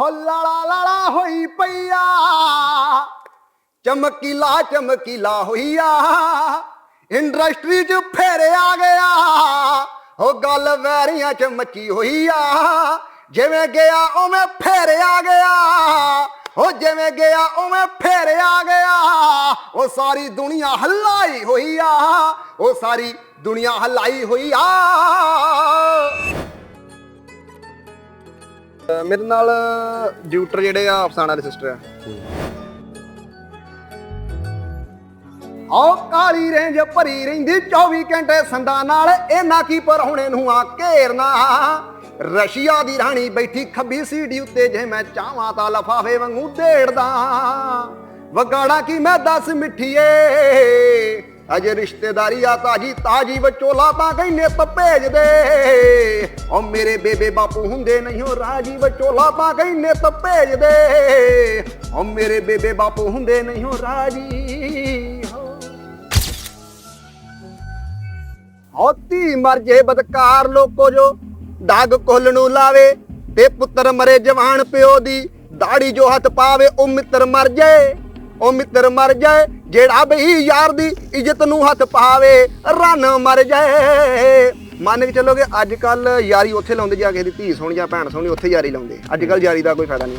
ਹੋ ਲਾਲਾ ਲਾਲਾ ਹੋਈ ਪਈਆ। ਚਮਕੀਲਾ ਚਮਕੀਲਾ ਹੋਈਆ। ਇੰਡਸਟਰੀ 'ਚ ਫੇਰ ਆ ਗਿਆ। ਹੋ ਗੱਲ ਵੈਰੀਆਂ 'ਚ ਮੱਚੀ ਹੋਈਆ। ਜਿਵੇਂ ਗਿਆ ਉਵੇਂ ਫੇਰ ਆ ਗਿਆ। ਹੋ ਜਿਵੇਂ ਗਿਆ ਉਵੇਂ ਫੇਰ ਆ ਗਿਆ। ਉਹ ਸਾਰੀ ਦੁਨੀਆ ਹਲਾਈ ਹੋਈ ਆ ਉਹ ਸਾਰੀ ਦੁਨੀਆ ਹਲਾਈ ਹੋਈ ਆ ਮੇਰੇ ਨਾਲ ਡਿਊਟਰ ਜਿਹੜੇ ਆ ਅਫਸਾਨਾ ਦੇ ਸਿਸਟਰ ਆ। ਆਓ ਕਾਲੀ ਰੇਂਜ ਭਰੀ ਰਹਿੰਦੀ 24 ਘੰਟੇ ਸੰਦਾ ਨਾਲ ਇਹਨਾਂ ਕੀ ਪਰਹੁਣੇ ਨੂੰ ਆ ਘੇਰਨਾ। ਰਸ਼ੀਆ ਦੀ ਰਾਣੀ ਬੈਠੀ ਖੱਬੀ ਸੀੜੀ ਉੱਤੇ, ਜੇ ਮੈਂ ਚਾਹਾਂ ਤਾਂ ਲਫਾਫੇ ਵਾਂਗੂ ਢੇੜਦਾ ਵਗਾੜਾ ਕੀ ਮੈਂ ਦੱਸ ਮਿੱਠੀਏ? ਅਜੇ ਰਿਸ਼ਤੇਦਾਰੀ ਆ ਤਾਜੀ ਤਾਜੀ ਵਿਚੋਲਾ ਤਾਂ ਕਈ ਨਿੱਤ ਭੇਜ ਓ ਮੇਰੇ ਬੇਬੇ ਬਾਪੂ ਹੁੰਦੇ ਨਹੀਂ ਹੋ ਰਾਜੀ ਵਿਚੋਲਾ ਤਾਂ ਕਈ ਨਿੱਤ ਭੇਜ ਓ ਮੇਰੇ ਬੇਬੇ ਬਾਪੂ ਹੁੰਦੇ ਨਹੀਂ ਹੋ। ਰਾਜੀ ਹੌਤੀ ਮਰ ਜੇ ਬਦਕਾਰ ਲੋਕੋ ਜੋ ਡਾਗ ਕੋਲ ਨੂੰ ਲਾਵੇ, ਤੇ ਪੁੱਤਰ ਮਰੇ ਜਵਾਨ ਪਿਓ ਦੀ ਦਾੜੀ ਜੋ ਹੱਥ ਪਾਵੇ, ਉਹ ਮਿੱਤਰ ਮਰ ਜਾਏ ਉਹ ਮਿੱਤਰ ਮਰ ਜਾਏ, ਜਿਹੜਾ ਬਈ ਯਾਰ ਦੀ ਇੱਜ਼ਤ ਨੂੰ ਹੱਥ ਪਾਵੇ ਰਨ ਮਰ ਜਾਏ। ਮੰਨ ਕੇ ਚੱਲੋਗੇ ਅੱਜ ਕੱਲ ਯਾਰੀ ਉੱਥੇ ਲਾਉਂਦੇ ਜਾ ਕੇ ਦੀ ਧੀ ਸੋਹਣੀ ਜਾਂ ਭੈਣ ਸੋਹਣੀ, ਉੱਥੇ ਯਾਰੀ ਲਾਉਂਦੇ। ਅੱਜ ਕੱਲ ਯਾਰੀ ਦਾ ਕੋਈ ਫਾਇਦਾ ਨਹੀਂ।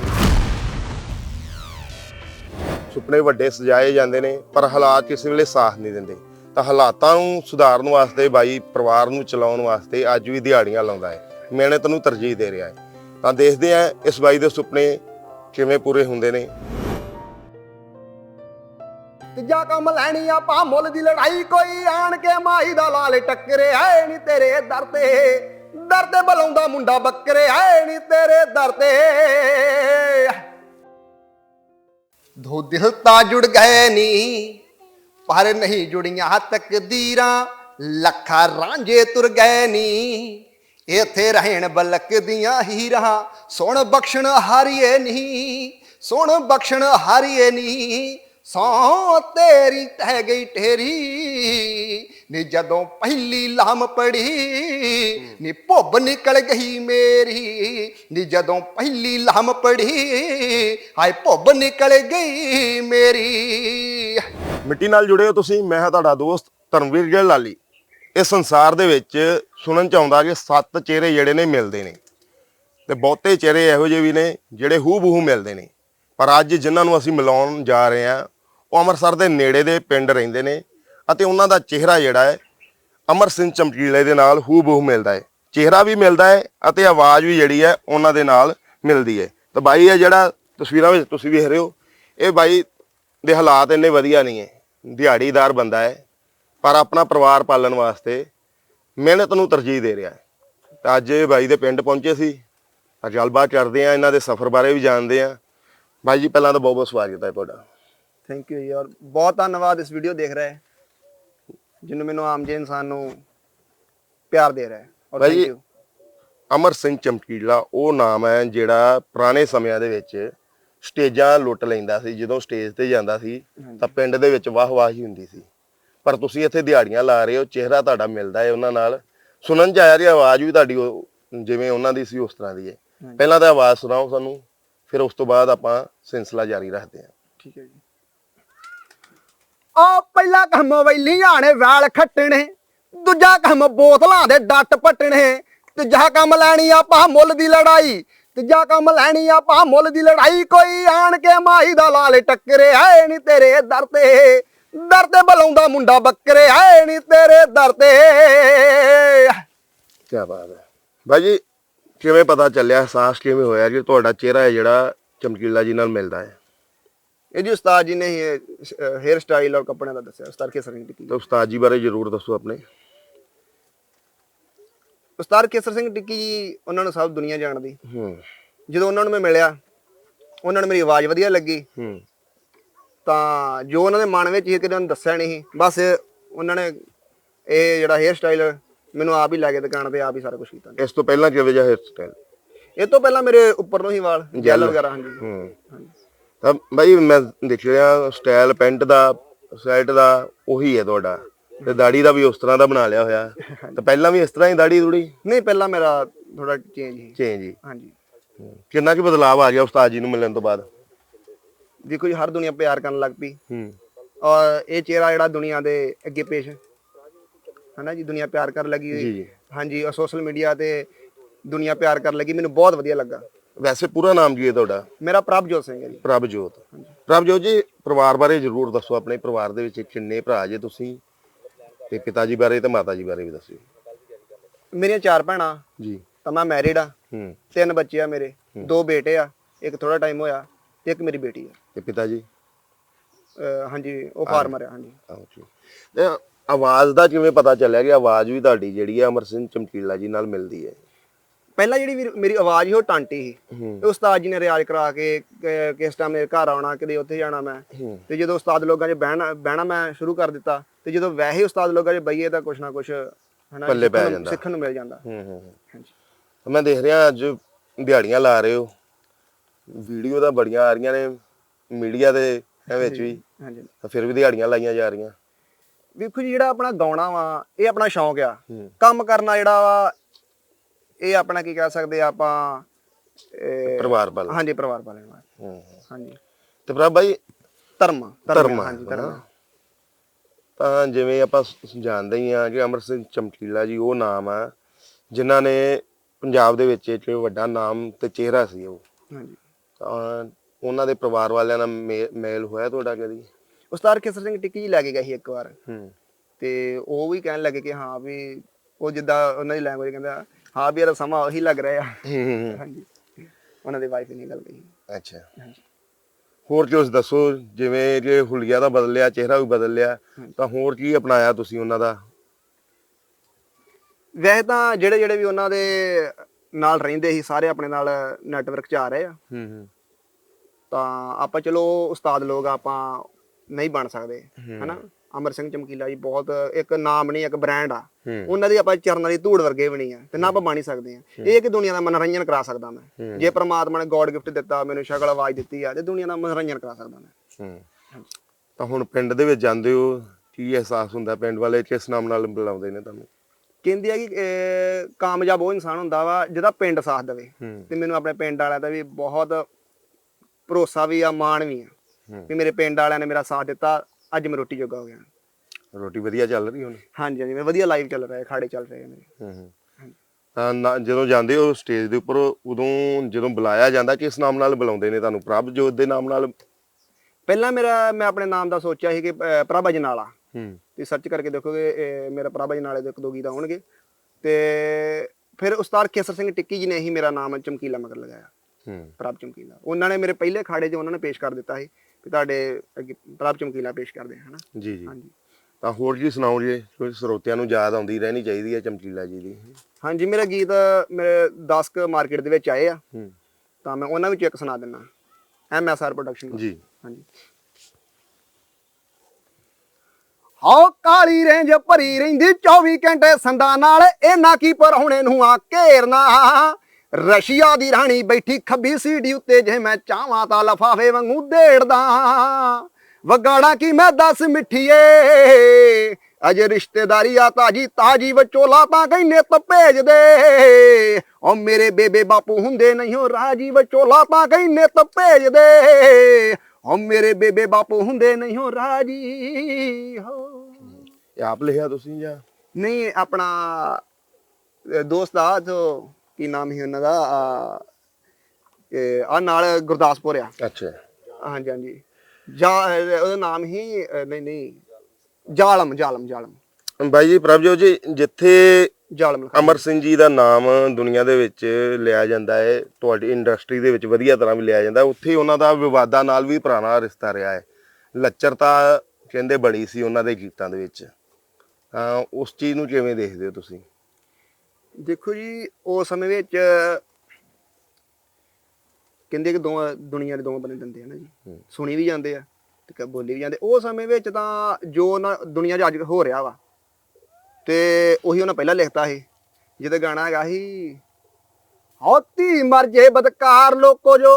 ਸੁਪਨੇ ਵੱਡੇ ਸਜਾਏ ਜਾਂਦੇ ਨੇ, ਪਰ ਹਾਲਾਤ ਕਿਸੇ ਵੇਲੇ ਸਾਥ ਨਹੀਂ ਦਿੰਦੇ। ਤਾਂ ਹਾਲਾਤਾਂ ਨੂੰ ਸੁਧਾਰਨ ਵਾਸਤੇ, ਬਾਈ ਪਰਿਵਾਰ ਨੂੰ ਚਲਾਉਣ ਵਾਸਤੇ ਅੱਜ ਵੀ ਦਿਹਾੜੀਆਂ ਲਾਉਂਦਾ ਹੈ। ਮਿਹਨਤ ਨੂੰ ਤਰਜੀਹ ਦੇ ਰਿਹਾ ਹੈ। ਤਾਂ ਦੇਖਦੇ ਹਾਂ ਇਸ ਬਾਈ ਦੇ ਸੁਪਨੇ ਕਿਵੇਂ ਪੂਰੇ ਹੁੰਦੇ ਨੇ। ਤੀਜਾ ਕੰਮ ਲੈਣੀ ਆ ਪਾ ਮੁੱਲ ਦੀ ਲੜਾਈ ਕੋਈ ਆਣ ਕੇ ਮਾਈ ਦਾ ਲਾਲ ਟੱਕਰੇ, ਆਏ ਨਹੀਂ ਤੇਰੇ ਦਰ ਤੇ। ਦਰ ਤੇ ਬਲਾਉਂਦਾ ਮੁੰਡਾ ਬੱਕਰੇ, ਆਏ ਨਹੀਂ ਤੇਰੇ ਦਰ ਤੇ। ਦੋ ਦਿਲ ਤਾਂ ਜੁੜ ਗਏ ਨੀ, ਪਰ ਨਹੀਂ ਜੁੜੀਆਂ ਤਕਦੀਰਾਂ, ਲੱਖਾਂ ਰਾਂਝੇ ਤੁਰ ਗਏ ਨੀ। ਇਥੇ ਰਹਿਣ ਬਲਕ ਦੀਆਂ ਹੀਰਾਂ, ਸੁਣ ਬਖਸ਼ਣ ਹਾਰੀਏ ਨਹੀਂ ਸੁਣ ਬਖਸ਼ਣ ਹਾਰੀਏ ਨਹੀਂ ਸੌ ਤੇਰੀ ਤਹਿ ਗਈ ਢੇਰੀ, ਨੀ ਜਦੋਂ ਪਹਿਲੀ ਲਾਮ ਪੜੀ, ਨੀ ਭੁੱਬ ਨਿਕਲ ਗਈ ਮੇਰੀ, ਨੀ ਜਦੋਂ ਪਹਿਲੀ ਲਾਮ ਪੜੀ, ਹਾਏ ਭੁੱਬ ਨਿਕਲ ਗਈ ਮੇਰੀ। ਮਿੱਟੀ ਨਾਲ ਜੁੜੇ ਹੋ ਤੁਸੀਂ, ਮੈਂ ਹਾਂ ਤੁਹਾਡਾ ਦੋਸਤ ਧਰਮਵੀਰ ਗਿੱਲ ਲਾਲੀ। ਇਸ ਸੰਸਾਰ ਦੇ ਵਿੱਚ ਸੁਣਨ ਚ ਆਉਂਦਾ ਕਿ ਸੱਤ ਚਿਹਰੇ ਜਿਹੜੇ ਨੇ ਮਿਲਦੇ ਨੇ। ਤੇ ਬਹੁਤੇ ਚਿਹਰੇ ਇਹੋ ਜਿਹੇ ਵੀ ਨੇ ਜਿਹੜੇ ਹੂ ਬਹੂ ਮਿਲਦੇ ਨੇ। ਪਰ ਅੱਜ ਜਿਨ੍ਹਾਂ ਨੂੰ ਅਸੀਂ ਮਿਲਾਉਣ ਜਾ ਰਹੇ ਹਾਂ ਉਹ ਅੰਮ੍ਰਿਤਸਰ ਦੇ ਨੇੜੇ ਦੇ ਪਿੰਡ ਰਹਿੰਦੇ ਨੇ ਅਤੇ ਉਹਨਾਂ ਦਾ ਚਿਹਰਾ ਜਿਹੜਾ ਹੈ, ਅਮਰ ਸਿੰਘ ਚਮਕੀਲੇ ਦੇ ਨਾਲ ਹੂ ਬਹੂ ਮਿਲਦਾ ਹੈ। ਚਿਹਰਾ ਵੀ ਮਿਲਦਾ ਹੈ ਅਤੇ ਆਵਾਜ਼ ਵੀ ਜਿਹੜੀ ਹੈ ਉਹਨਾਂ ਦੇ ਨਾਲ ਮਿਲਦੀ ਹੈ। ਤਾਂ ਬਾਈ, ਇਹ ਜਿਹੜਾ ਤਸਵੀਰਾਂ ਵਿੱਚ ਤੁਸੀਂ ਵੇਖ ਰਹੇ ਹੋ, ਇਹ ਬਾਈ ਦੇ ਹਾਲਾਤ ਇੰਨੇ ਵਧੀਆ ਨਹੀਂ ਹੈ। ਦਿਹਾੜੀਦਾਰ ਬੰਦਾ ਹੈ, ਪਰ ਆਪਣਾ ਪਰਿਵਾਰ ਪਾਲਣ ਵਾਸਤੇ ਮਿਹਨਤ ਨੂੰ ਤਰਜੀਹ ਦੇ ਰਿਹਾ ਹੈ। ਤਾਂ ਅੱਜ ਇਹ ਬਾਈ ਦੇ ਪਿੰਡ ਪਹੁੰਚੇ ਸੀ। ਤਾਂ ਗੱਲਬਾਤ ਕਰਦੇ ਆ ਇਹਨਾਂ ਦੇ ਸਫ਼ਰ ਬਾਰੇ ਵੀ ਜਾਣਦੇ ਆ ਬਾਈ ਜੀ, ਪਹਿਲਾਂ ਤਾਂ ਬਹੁਤ ਬਹੁਤ ਸਵਾਗਤ ਹੈ ਤੁਹਾਡਾ। ਥੈਂਕ ਯੂ ਯਾਰ। ਬਹੁਤ ਧੰਨਵਾਦ ਇਸ ਵੀਡੀਓ ਦੇਖ ਰਹੇ। ਜਿਹਨੂੰ ਮੈਨੂੰ ਆਮ ਜੇ ਇਨਸਾਨ ਨੂੰ ਪਿਆਰ ਦੇ ਰਿਹਾ ਹੈ। ਔਰ ਭਾਈ, ਥੈਂਕ ਯੂ ਅਮਰ ਸਿੰਘ ਚਮਕੀਲਾ ਉਹ ਨਾਮ ਹੈ ਜਿਹੜਾ ਪੁਰਾਣੇ ਸਮਿਆਂ ਦੇ ਵਿੱਚ ਸਟੇਜਾਂ ਲੁੱਟ ਲੈਂਦਾ ਸੀ। ਜਦੋਂ ਸਟੇਜ ਤੇ ਜਾਂਦਾ ਸੀ ਤਾਂ ਪਿੰਡ ਦੇ ਵਿੱਚ ਵਾਹ ਵਾਹ ਹੀ ਹੁੰਦੀ ਸੀ। ਪਰ ਤੁਸੀਂ ਇੱਥੇ ਦਿਹਾੜੀਆਂ ਲਾ ਰਹੇ ਹੋ ਚਿਹਰਾ ਤੁਹਾਡਾ ਮਿਲਦਾ ਹੈ ਉਹਨਾਂ ਨਾਲ। ਸੁਣਨ ਚ ਆਇਆ ਰਹੀ ਆਵਾਜ਼ ਵੀ ਤੁਹਾਡੀ ਉਹ ਜਿਵੇਂ ਉਹਨਾਂ ਦੀ ਸੀ ਉਸ ਤਰ੍ਹਾਂ ਦੀ ਹੈ। ਪਹਿਲਾਂ ਤਾਂ ਆਵਾਜ਼ ਸੁਣਾਓ ਸਾਨੂੰ ਫਿਰ ਉਸ ਤੋਂ ਬਾਅਦ ਆਪਾਂ ਸਿਲਸਿਲਾ ਜਾਰੀ ਰੱਖਦੇ ਹਾਂ। ਠੀਕ ਹੈ ਜੀ। ਆ ਪਹਿਲਾ ਕੰਮ ਵੈਲੀਆਂ ਨੇ ਵੈਲ ਖੱਟਣੇ, ਦੂਜਾ ਕੰਮ ਬੋਤਲਾਂ ਦੇ ਡੱਟ ਪੱਟਣੇ, ਤੀਜਾ ਕੰਮ ਲੈਣੀ ਆਪਾਂ ਮੁੱਲ ਦੀ ਲੜਾਈ, ਤੀਜਾ ਕੰਮ ਲੈਣੀ ਆਪਾਂ ਮੁੱਲ ਦੀ ਲੜਾਈ, ਕੋਈ ਆਣ ਕੇ ਮਾਈ ਦਾ ਲਾਲ ਟੱਕਰੇ, ਆਏ ਨਹੀਂ ਤੇਰੇ ਦਰ ਤੇ ਦਰ ਤੇ ਬਲਾਉਂਦਾ ਮੁੰਡਾ ਬੱਕਰੇ, ਆਏ ਨਹੀਂ ਤੇਰੇ ਦਰ ਤੇ। ਕੀ ਬਾਤ ਹੈ। ਬਾਈ ਜੀ, ਕਿਵੇਂ ਪਤਾ ਚੱਲਿਆ ਅਹਿਸਾਸ ਕਿਵੇਂ ਹੋਇਆ ਕਿ ਤੁਹਾਡਾ ਚਿਹਰਾ ਹੈ ਜਿਹੜਾ ਚਮਕੀਲਾ ਜੀ ਨਾਲ ਮਿਲਦਾ ਹੈ। ਇਹ ਜੀ ਉਸਤਾਦ ਜੀ ਨੇ ਹੇਅਰ ਸਟਾਈਲ ਔਰ ਕੱਪੜਿਆਂ ਦਾ ਦੱਸਿਆ ਉਸਤਾਦ ਕੇਸਰ ਸਿੰਘ ਟਿੱਕੀ ਤਾਂ ਉਸਤਾਦ ਜੀ ਬਾਰੇ ਜ਼ਰੂਰ ਦੱਸੋ ਆਪਣੇ। ਉਸਤਾਦ ਕੇਸਰ ਸਿੰਘ ਟਿੱਕੀ ਜੀ ਉਹਨਾਂ ਨੂੰ ਸਭ ਦੁਨੀਆ ਜਾਣਦੀ। ਹੂੰ। ਜਦੋਂ ਉਹਨਾਂ ਨੂੰ ਮੈਂ ਮਿਲਿਆ ਉਹਨਾਂ ਨੂੰ ਮੇਰੀ ਆਵਾਜ਼ ਵਧੀਆ ਲੱਗੀ। ਹੂੰ। ਤਾਂ ਜੋ ਉਹਨਾਂ ਦੇ ਮਨ ਵਿੱਚ ਸੀ ਉਹਨਾਂ ਨੂੰ ਦੱਸਿਆ ਨਹੀਂ ਬਸ ਉਹਨਾਂ ਨੇ ਇਹ ਜਿਹੜਾ ਹੇਅਰ ਸਟਾਈਲ ਮੈਨੂੰ ਆਪ ਹੀ ਲੈ ਕੇ ਦੁਕਾਨ ਤੇ ਆਪ ਹੀ ਸਾਰਾ ਕੁਝ ਕੀਤਾ। ਇਸ ਤੋਂ ਪਹਿਲਾਂ ਕਿਵੇਂ ਜਿਹਾ ਹੇਅਰ ਸਟਾਈਲ ਇਹ ਤੋਂ ਪਹਿਲਾਂ ਮੇਰੇ ਉੱਪਰ ਨੂੰ ਹੀ ਵਾਲ ਜੈਲ ਵਗੈਰਾ ਹਾਂਜੀ। ਹੂੰ। ਤਾਂ ਬਾਈ ਮੈਂ ਦੇਖ ਰਿਹਾ ਸਟਾਈਲ ਪੈਂਟ ਦਾ ਸ਼ਰਟ ਦਾ ਉਹੀ ਹੈ ਤੁਹਾਡਾ। ਤੇ ਦਾੜੀ ਦਾ ਵੀ ਉਸ ਤਰ੍ਹਾਂ ਦਾ ਬਣਾ ਲਿਆ ਹੋਇਆ। ਤਾਂ ਪਹਿਲਾਂ ਵੀ ਇਸ ਤਰ੍ਹਾਂ ਹੀ ਦਾੜੀ ਥੋੜੀ ਨਹੀਂ ਪਹਿਲਾਂ ਮੇਰਾ ਥੋੜਾ ਚੇਂਜ ਸੀ। ਚੇਂਜ ਹੀ ਹਾਂਜੀ। ਕਿੰਨਾ ਕੁ ਬਦਲਾਅ ਆ ਗਿਆ ਉਸਤਾਦ ਜੀ ਨੂੰ ਮਿਲਣ ਤੋਂ ਬਾਅਦ? ਦੇਖੋ ਜੀ ਹਰ ਦੁਨੀਆ ਪਿਆਰ ਕਰਨ ਲੱਗ ਪਈ। ਹੂੰ। ਔਰ ਇਹ ਚਿਹਰਾ ਜਿਹੜਾ ਦੁਨੀਆ ਦੇ ਅੱਗੇ ਪੇਸ਼ ਹਨਾ ਜੀ ਦੁਨੀਆ ਪਿਆਰ ਕਰਨ ਲੱਗੀ ਹਾਂਜੀ ਔਰ ਸੋਸ਼ਲ ਮੀਡੀਆ ਤੇ ਦੁਨੀਆ ਪਿਆਰ ਕਰਨ ਲੱਗੀ। ਮੈਨੂੰ ਬਹੁਤ ਵਧੀਆ ਲੱਗਾ। ਵੈਸੇ ਪੂਰਾ ਨਾਮ ਕੀ ਹੈ ਤੁਹਾਡਾ? ਮੇਰਾ ਪ੍ਰਭਜੋਤ ਸਿੰਘ ਹੈ ਜੀ। ਪ੍ਰਭਜੋਤ। ਪ੍ਰਭਜੋਤ ਜੀ ਪਰਿਵਾਰ ਬਾਰੇ ਜ਼ਰੂਰ ਦੱਸੋ ਆਪਣੇ ਪਰਿਵਾਰ ਦੇ ਵਿੱਚ ਕਿੰਨੇ ਭਰਾ ਜੇ ਤੁਸੀਂ? ਤੇ ਪਿਤਾ ਜੀ ਬਾਰੇ ਤੇ ਮਾਤਾ ਜੀ ਬਾਰੇ ਵੀ ਦੱਸਿਓ। ਮੇਰੀਆਂ ਚਾਰ ਭੈਣਾਂ ਜੀ। ਤਾਂ ਮੈਂ ਮੈਰਿਡ ਆ। ਹੂੰ। ਤਿੰਨ ਬੱਚੇ ਆ ਮੇਰੇ। ਦੋ ਬੇਟੇ ਆ ਇੱਕ ਥੋੜਾ ਟਾਈਮ ਹੋਇਆ ਤੇ ਇੱਕ ਮੇਰੀ ਬੇਟੀ ਆ। ਤੇ ਪਿਤਾ ਜੀ ਹਾਂਜੀ ਉਹ ਫਾਰਮਰ ਆ ਹਾਂਜੀ। ਜੀ ਤੇ ਆਵਾਜ਼ ਦਾ ਕਿਵੇਂ ਪਤਾ ਚੱਲਿਆ ਕਿ ਆਵਾਜ਼ ਵੀ ਤੁਹਾਡੀ ਜਿਹੜੀ ਹੈ ਅਮਰ ਸਿੰਘ ਚਮਕੀਲਾ ਜੀ ਨਾਲ ਮਿਲਦੀ ਹੈ? ਪਹਿਲਾਂ ਜਿਹੜੀ ਮੇਰੀ ਆਵਾਜ਼ ਸੀ ਉਹ ਟਾਂਟੀ ਸੀ। ਤੇ ਉਸਤਾਦ ਜੀ ਨੇ ਰਿਆਜ਼ ਕਰਾ ਕੇ ਕ- ਕਿਸ ਟਾਈਮ ਮੇਰੇ ਘਰ ਆਉਣਾ ਕਦੇ ਉੱਥੇ ਜਾਣਾ ਮੈਂ। ਤੇ ਜਦੋਂ ਉਸਤਾਦ ਲੋਕਾਂ 'ਚ ਬਹਿਣਾ ਬਹਿਣਾ ਮੈਂ ਸ਼ੁਰੂ ਕਰ ਦਿੱਤਾ ਤੇ ਜਦੋਂ ਵੈਸੇ ਉਸਤਾਦ ਲੋਕਾਂ 'ਚ ਬਈਏ ਤਾਂ ਕੁਛ ਨਾ ਕੁਛ ਹਨਾ ਪੱਲੇ ਪੈ ਸਿੱਖਣ ਨੂੰ- ਜਾਂਦਾ। ਸਿੱਖਣ ਨੂੰ ਮਿਲ ਜਾਂਦਾ। ਹੂੰ ਹੂੰ ਹਾਂਜੀ। ਮੈਂ ਦੇਖ ਰਿਹਾ ਅੱਜ ਦਿਹਾੜੀਆਂ ਲਾ ਰਹੇ ਹੋ। ਵੀਡੀਓ ਤਾਂ ਬੜੀਆਂ ਆ ਰਹੀਆਂ ਨੇ ਮੀਡੀਆ ਦੇ ਇਹ ਵਿੱਚ ਵੀ। ਹਾਂਜੀ। ਤਾਂ ਫਿਰ ਵੀ ਦਿਹਾੜੀਆਂ ਲਾਈਆਂ ਜਾ ਰਹੀਆਂ। ਵੇਖੋ ਜੀ ਜਿਹੜਾ ਆਪਣਾ ਗਾਉਣਾ ਵਾ ਇਹ ਆਪਣਾ ਸ਼ੌਂਕ ਆ। ਹੂੰ। ਕੰਮ ਕਰਨਾ ਜਿਹੜਾ ਵਾ ਇਹ ਆਪਣਾ ਕੀ ਕਹਿ ਸਕਦੇ ਆ ਆਪਾਂ ਇਹ- ਪਰਿਵਾਰ ਵੱਲ। ਹਾਂਜੀ ਪਰਿਵਾਰ ਪਾਲਣ ਵਾਲਾ ਹੂੰ। ਹਾਂਜੀ। ਤੇ ਪ੍ਰਭ ਭਾਈ ਧਰਮ ਧਰਮ ਹਾਂਜੀ ਧਰਮ ਤਾਂ ਜਿਵੇਂ ਆਪਾਂ ਸ- ਜਾਣਦੇ ਹੀ ਆ ਕਿ ਅਮਰ ਸਿੰਘ ਚਮਕੀਲਾ ਜੀ ਉਹ ਨਾਮ ਆ ਜਿਨ੍ਹਾਂ ਨੇ ਪੰਜਾਬ ਦੇ ਵਿੱਚ ਇੱਕ ਵੱਡਾ ਨਾਮ ਤੇ ਚਿਹਰਾ ਸੀ ਉਹ। ਹਾਂਜੀ। ਤਾਂ ਉਹਨਾਂ ਦੇ ਪਰਿਵਾਰ ਵਾਲਿਆਂ ਨਾਲ ਮੇ- ਮੇਲ ਹੋਇਆ ਤੁਹਾਡਾ ਕਦੀ? ਉਸਤਾਦ ਕਿਸਰ ਸਿੰਘ ਟਿੱਕੀ ਜੀ ਲੈ ਕੇ ਗਏ ਸੀ ਇੱਕ ਵਾਰ। ਹੂੰ। ਤੇ ਉਹ ਵੀ ਕਹਿਣ ਲੱਗੇ ਕਿ ਹਾਂ ਵੀ ਉਹ ਜਿੱਦਾਂ ਉਹਨਾਂ ਦੀ ਲੈਂਗੁਏਜ ਕਹਿੰਦਾ ਹਾਂ ਵੀ ਇਹਦਾ ਸਮਾਂ ਉਹੀ ਲੱਗ ਰਿਹਾ ਹਾਂਜੀ। ਉਹਨਾਂ ਦੀ ਵਾਈਫ ਨੇ ਗੱਲ ਕਹੀ ਅੱਛਾ। ਹੋਰ ਕੁਝ ਦੱਸੋ ਜਿਵੇਂ ਕਿ ਹੁਲੀਆ ਦਾ ਬਦਲਿਆ ਚਿਹਰਾ ਵੀ ਬਦਲ ਲਿਆ ਤਾਂ ਹੋਰ ਕੀ ਅਪਣਾਇਆ ਤੁਸੀਂ ਉਹਨਾਂ ਦਾ? ਵੈਸੇ ਤਾਂ ਜਿਹੜੇ ਜਿਹੜੇ ਵੀ ਉਹਨਾਂ ਦੇ ਨਾਲ ਰਹਿੰਦੇ ਸੀ ਸਾਰੇ ਆਪਣੇ ਨਾਲ ਨੈਟਵਰਕ 'ਚ ਆ ਰਹੇ ਆ। ਹੂੰ ਹੂੰ। ਤਾਂ ਆਪਾਂ ਚਲੋ ਉਸਤਾਦ ਲੋਕ ਆਪਾਂ ਨਹੀਂ ਬਣ ਸਕਦੇ ਹਨਾ? ਅਮਰ ਸਿੰਘ ਚਮਕੀਲਾ ਜੀ ਬਹੁਤ ਇੱਕ ਨਾਮ ਨਹੀਂ ਇੱਕ ਬ੍ਰਾਂਡ ਆ। ਉਹਨਾਂ ਦੀ ਆਪਾਂ ਚਰਨਾਂ ਦੀ ਧੂੜ ਵਰਗੇ ਵੀ ਨਹੀਂ ਆ ਤੇ ਨਾ ਆਪਾਂ ਬਣ ਹੀ ਸਕਦੇ ਆ। ਇਹ ਕਿ ਦੁਨੀਆ ਦਾ ਮਨੋਰੰਜਨ ਕਰਾ ਸਕਦਾ ਮੈਂ। ਜੇ ਪ੍ਰਮਾਤਮਾ ਨੇ ਗੋਡ ਗਿਫਟ ਦਿੱਤਾ ਮੈਨੂੰ ਸ਼ਕਲ ਆਵਾਜ਼ ਦਿੱਤੀ ਆ ਤੇ ਦੁਨੀਆ ਦਾ ਮਨੋਰੰਜਨ ਕਰਾ ਸਕਦਾ ਮੈਂ। ਤਾਂ ਹੁਣ ਪਿੰਡ ਦੇ ਵਿੱਚ ਜਾਂਦੇ ਹੋ ਕੀ ਅਹਿਸਾਸ ਹੁੰਦਾ ਪਿੰਡ ਵਾਲੇ ਕਿਸ ਨਾਮ ਨਾਲ ਬੁਲਾਉਂਦੇ ਨੇ ਤੁਹਾਨੂੰ? ਕਹਿੰਦੀ ਆ ਕਿ ਕਾਮਯਾਬ ਉਹ ਇਨਸਾਨ ਹੁੰਦਾ ਵਾ ਜਿਹਦਾ ਪਿੰਡ ਸਾਥ ਦੇਵੇ। ਤੇ ਮੈਨੂੰ ਆਪਣੇ ਪਿੰਡ ਵਾਲਿਆਂ ਦਾ ਵੀ ਬਹੁਤ ਭਰੋਸਾ ਵੀ ਆ ਮਾਣ ਵੀ ਆ। ਵੀ ਮੇਰੇ ਪਿੰਡ ਵਾਲਿਆਂ ਨੇ ਮੇਰਾ ਸਾਥ ਦਿੱਤਾ ਅੱਜ ਮੈਂ ਰੋਟੀ ਜੋਗਾ ਹੋ ਗਿਆ। ਰੋਟੀ ਵਧੀਆ ਚੱਲ ਰਹੀ ਹੁਣ? ਹਾਂਜੀ ਹਾਂਜੀ ਮੈਂ ਵਧੀਆ ਲਾਈਵ ਚੱਲ ਰਿਹਾ ਖਾੜੇ ਚੱਲ ਰਹੇ ਮੇਰੇ। ਹੂੰ ਹੂੰ। ਤਾਂ ਨਾ- ਜਦੋਂ ਜਾਂਦੇ ਹੋ ਸਟੇਜ ਦੇ ਉੱਪਰ ਉਦੋਂ ਜਦੋਂ ਬੁਲਾਇਆ ਜਾਂਦਾ ਕਿਸ ਨਾਮ ਨਾਲ ਬੁਲਾਉਂਦੇ ਨੇ ਤੁਹਾਨੂੰ? ਪ੍ਰਭਜੋਤ ਦੇ ਨਾਮ ਨਾਲ? ਪਹਿਲਾਂ ਮੇਰਾ ਮੈਂ ਆਪਣੇ ਨਾਮ ਦਾ ਸੋਚਿਆ ਸੀ ਕਿ ਅਹ, ਪ੍ਰਭਾ ਜਨਾਲਾ ਹੂੰ। ਤੇ ਸਰਚ ਕਰਕੇ ਦੇਖੋਗੇ ਇਹ ਮੇਰਾ ਪ੍ਰਭਾ ਜਨਾਲੇ ਦੇ ਇੱਕ ਦੋ ਗੀਤ ਆਉਣਗੇ। ਤੇ ਫਿਰ ਉਸਤਾਦ ਕੇਸਰ ਸਿੰਘ ਟਿੱਕੀ ਜੀ ਨੇ ਹੀ ਮੇਰਾ ਨਾਮ ਚਮਕੀਲਾ ਮਗਰ ਲਗਾਇਆ। ਹੂੰ। ਪ੍ਰਭ ਚਮਕੀਲਾ। ਉਹਨਾਂ ਨੇ ਮੇਰੇ ਪਹਿਲੇ ਖਾੜੇ 'ਚ ਉਹਨਾਂ ਨੇ ਪੇਸ਼ ਕਰ ਦਿੱਤਾ ਸੀ। ਕਿ ਤੁਹਾਡੇ ਅੱਗੇ ਪ੍ਰਭ ਚਮਕੀਲਾ ਪੇਸ਼ ਕਰਦੇ ਹਨਾ? ਜੀ ਜੀ। ਹਾਂਜੀ। ਤਾਂ ਹੋਰ ਜੀ ਸੁਣਾਓ ਜੀ ਕੋਈ ਸਰੋਤਿਆਂ ਨੂੰ ਯਾਦ ਆਉਂਦੀ ਰਹਿਣੀ ਚਾਹੀਦੀ ਹੈ ਚਮਕੀਲਾ ਜੀ ਦੀ। ਹਾਂਜੀ ਮੇਰਾ ਗੀਤ ਮੇਰੇ 10 ਕ ਮਾਰਕੀਟ ਦੇ ਵਿੱਚ ਆਏ ਆ। ਤਾਂ ਮੈਂ ਉਹਨਾਂ ਵਿੱਚੋਂ ਇੱਕ ਸੁਣਾ ਦਿੰਦਾ ਐਮਐਸਆਰ ਪ੍ਰੋਡਕਸ਼ਨ ਜੀ। ਹਾਂਜੀ। ਹਾਓ ਕਾਲੀ ਰੇਂਜ ਭਰੀ ਰਹਿੰਦੀ 24 ਘੰਟੇ ਸੰਦਾਂ ਨਾਲ ਇਹਨਾਂ ਕੀ ਪਰਹੁਣੇ ਨੂੰ ਆ ਘੇਰਨਾ। ਰਸ਼ੀਆ ਦੀ ਰਾਣੀ ਬੈਠੀ ਖੱਬੀ ਸੀੜੀ ਉੱਤੇ ਜੇ ਮੈਂ ਚਾਹਾਂ ਤਾਂ ਲਫਾਫੇ ਵਾਂਗੂ ਢੇੜਦਾ ਵਗਾੜਾ ਕੀ ਮੈਂ ਦੱਸ ਮਿੱਠੀਏ? ਅਜੇ ਰਿਸ਼ਤੇਦਾਰੀ ਆ ਤਾਜੀ ਤਾਜੀ ਵਿਚੋਲਾ ਤਾਂ ਕਹਿੰਨੇ ਤਾਂ ਭੇਜ ਦੇ ਓ ਮੇਰੇ ਬੇਬੇ ਬਾਪੂ ਹੁੰਦੇ ਨਹੀਂ ਹੋ ਰਾਜੀ ਵਿਚੋਲਾ ਤਾਂ ਕਹਿੰਨੇ ਤਾਂ ਭੇਜ ਦੇ ਓ ਮੇਰੇ ਬੇਬੇ ਬਾਪੂ ਹੁੰਦੇ ਨਹੀਂ ਹੋ ਰਾਜੀ ਹੋ। ਇਹ ਆਪ ਲਿਖਿਆ ਤੁਸੀਂ ਜਾਂ? ਨਹੀਂ ਆਪਣਾ ਦੋਸਤ ਆ ਜੋ ਕੀ ਨਾਮ ਹੀ ਉਹਨਾਂ ਦਾ? ਆ ਨਾਲ ਗੁਰਦਾਸਪੁਰ ਆ। ਅੱਛਾ। ਹਾਂਜੀ ਹਾਂਜੀ। ਜਾ ਉਹਦਾ ਨਾਮ ਹੀ ਨਹੀਂ ਨਹੀਂ। ਜਾਲਮ ਜਾਲਮ ਜਾਲਮ। ਬਾਈ ਜੀ ਪ੍ਰਭਜੋਤ ਜੀ ਜਿੱਥੇ ਜਾਲਮ ਅਮਰ ਸਿੰਘ ਜੀ ਦਾ ਨਾਮ ਦੁਨੀਆ ਦੇ ਵਿੱਚ ਲਿਆ ਜਾਂਦਾ ਹੈ ਤੁਹਾਡੀ ਇੰਡਸਟਰੀ ਦੇ ਵਿੱਚ ਵਧੀਆ ਤਰ੍ਹਾਂ ਵੀ ਲਿਆ ਜਾਂਦਾ ਉੱਥੇ ਉਹਨਾਂ ਦਾ ਵਿਵਾਦਾਂ ਨਾਲ ਵੀ ਪੁਰਾਣਾ ਰਿਸ਼ਤਾ ਰਿਹਾ ਹੈ। ਲੱਚਰਤਾ ਕਹਿੰਦੇ ਬੜੀ ਸੀ ਉਹਨਾਂ ਦੇ ਗੀਤਾਂ ਦੇ ਵਿੱਚ। ਤਾਂ ਉਸ ਚੀਜ਼ ਨੂੰ ਕਿਵੇਂ ਦੇਖਦੇ ਹੋ ਤੁਸੀਂ? ਦੇਖੋ ਜੀ ਉਸ ਸਮੇਂ ਵਿੱਚ ਕਹਿੰਦੇ ਕਿ ਦੋ ਦੁਨੀਆ ਦੇ ਦੋਵੇਂ ਬੰਦੇ ਦਿੰਦੇ ਆ ਨਾ ਜੀ। ਸੁਣੀ ਵੀ ਜਾਂਦੇ ਆ ਤੇ ਬੋਲੀ ਵੀ ਜਾਂਦੇ। ਉਹ ਸਮੇਂ ਵਿੱਚ ਤਾਂ ਜੋ ਨਾ ਦੁਨੀਆ 'ਚ ਅੱਜ ਹੋ ਰਿਹਾ ਵਾ ਤੇ ਉਹੀ ਉਹਨਾਂ ਪਹਿਲਾਂ ਲਿਖਤਾ ਸੀ। ਜਿਹਦੇ ਗਾਣਾ ਹੈਗਾ ਸੀ ਹੌਤੀ ਮਰ ਜੇ ਬਦਕਾਰ ਲੋਕੋ ਜੋ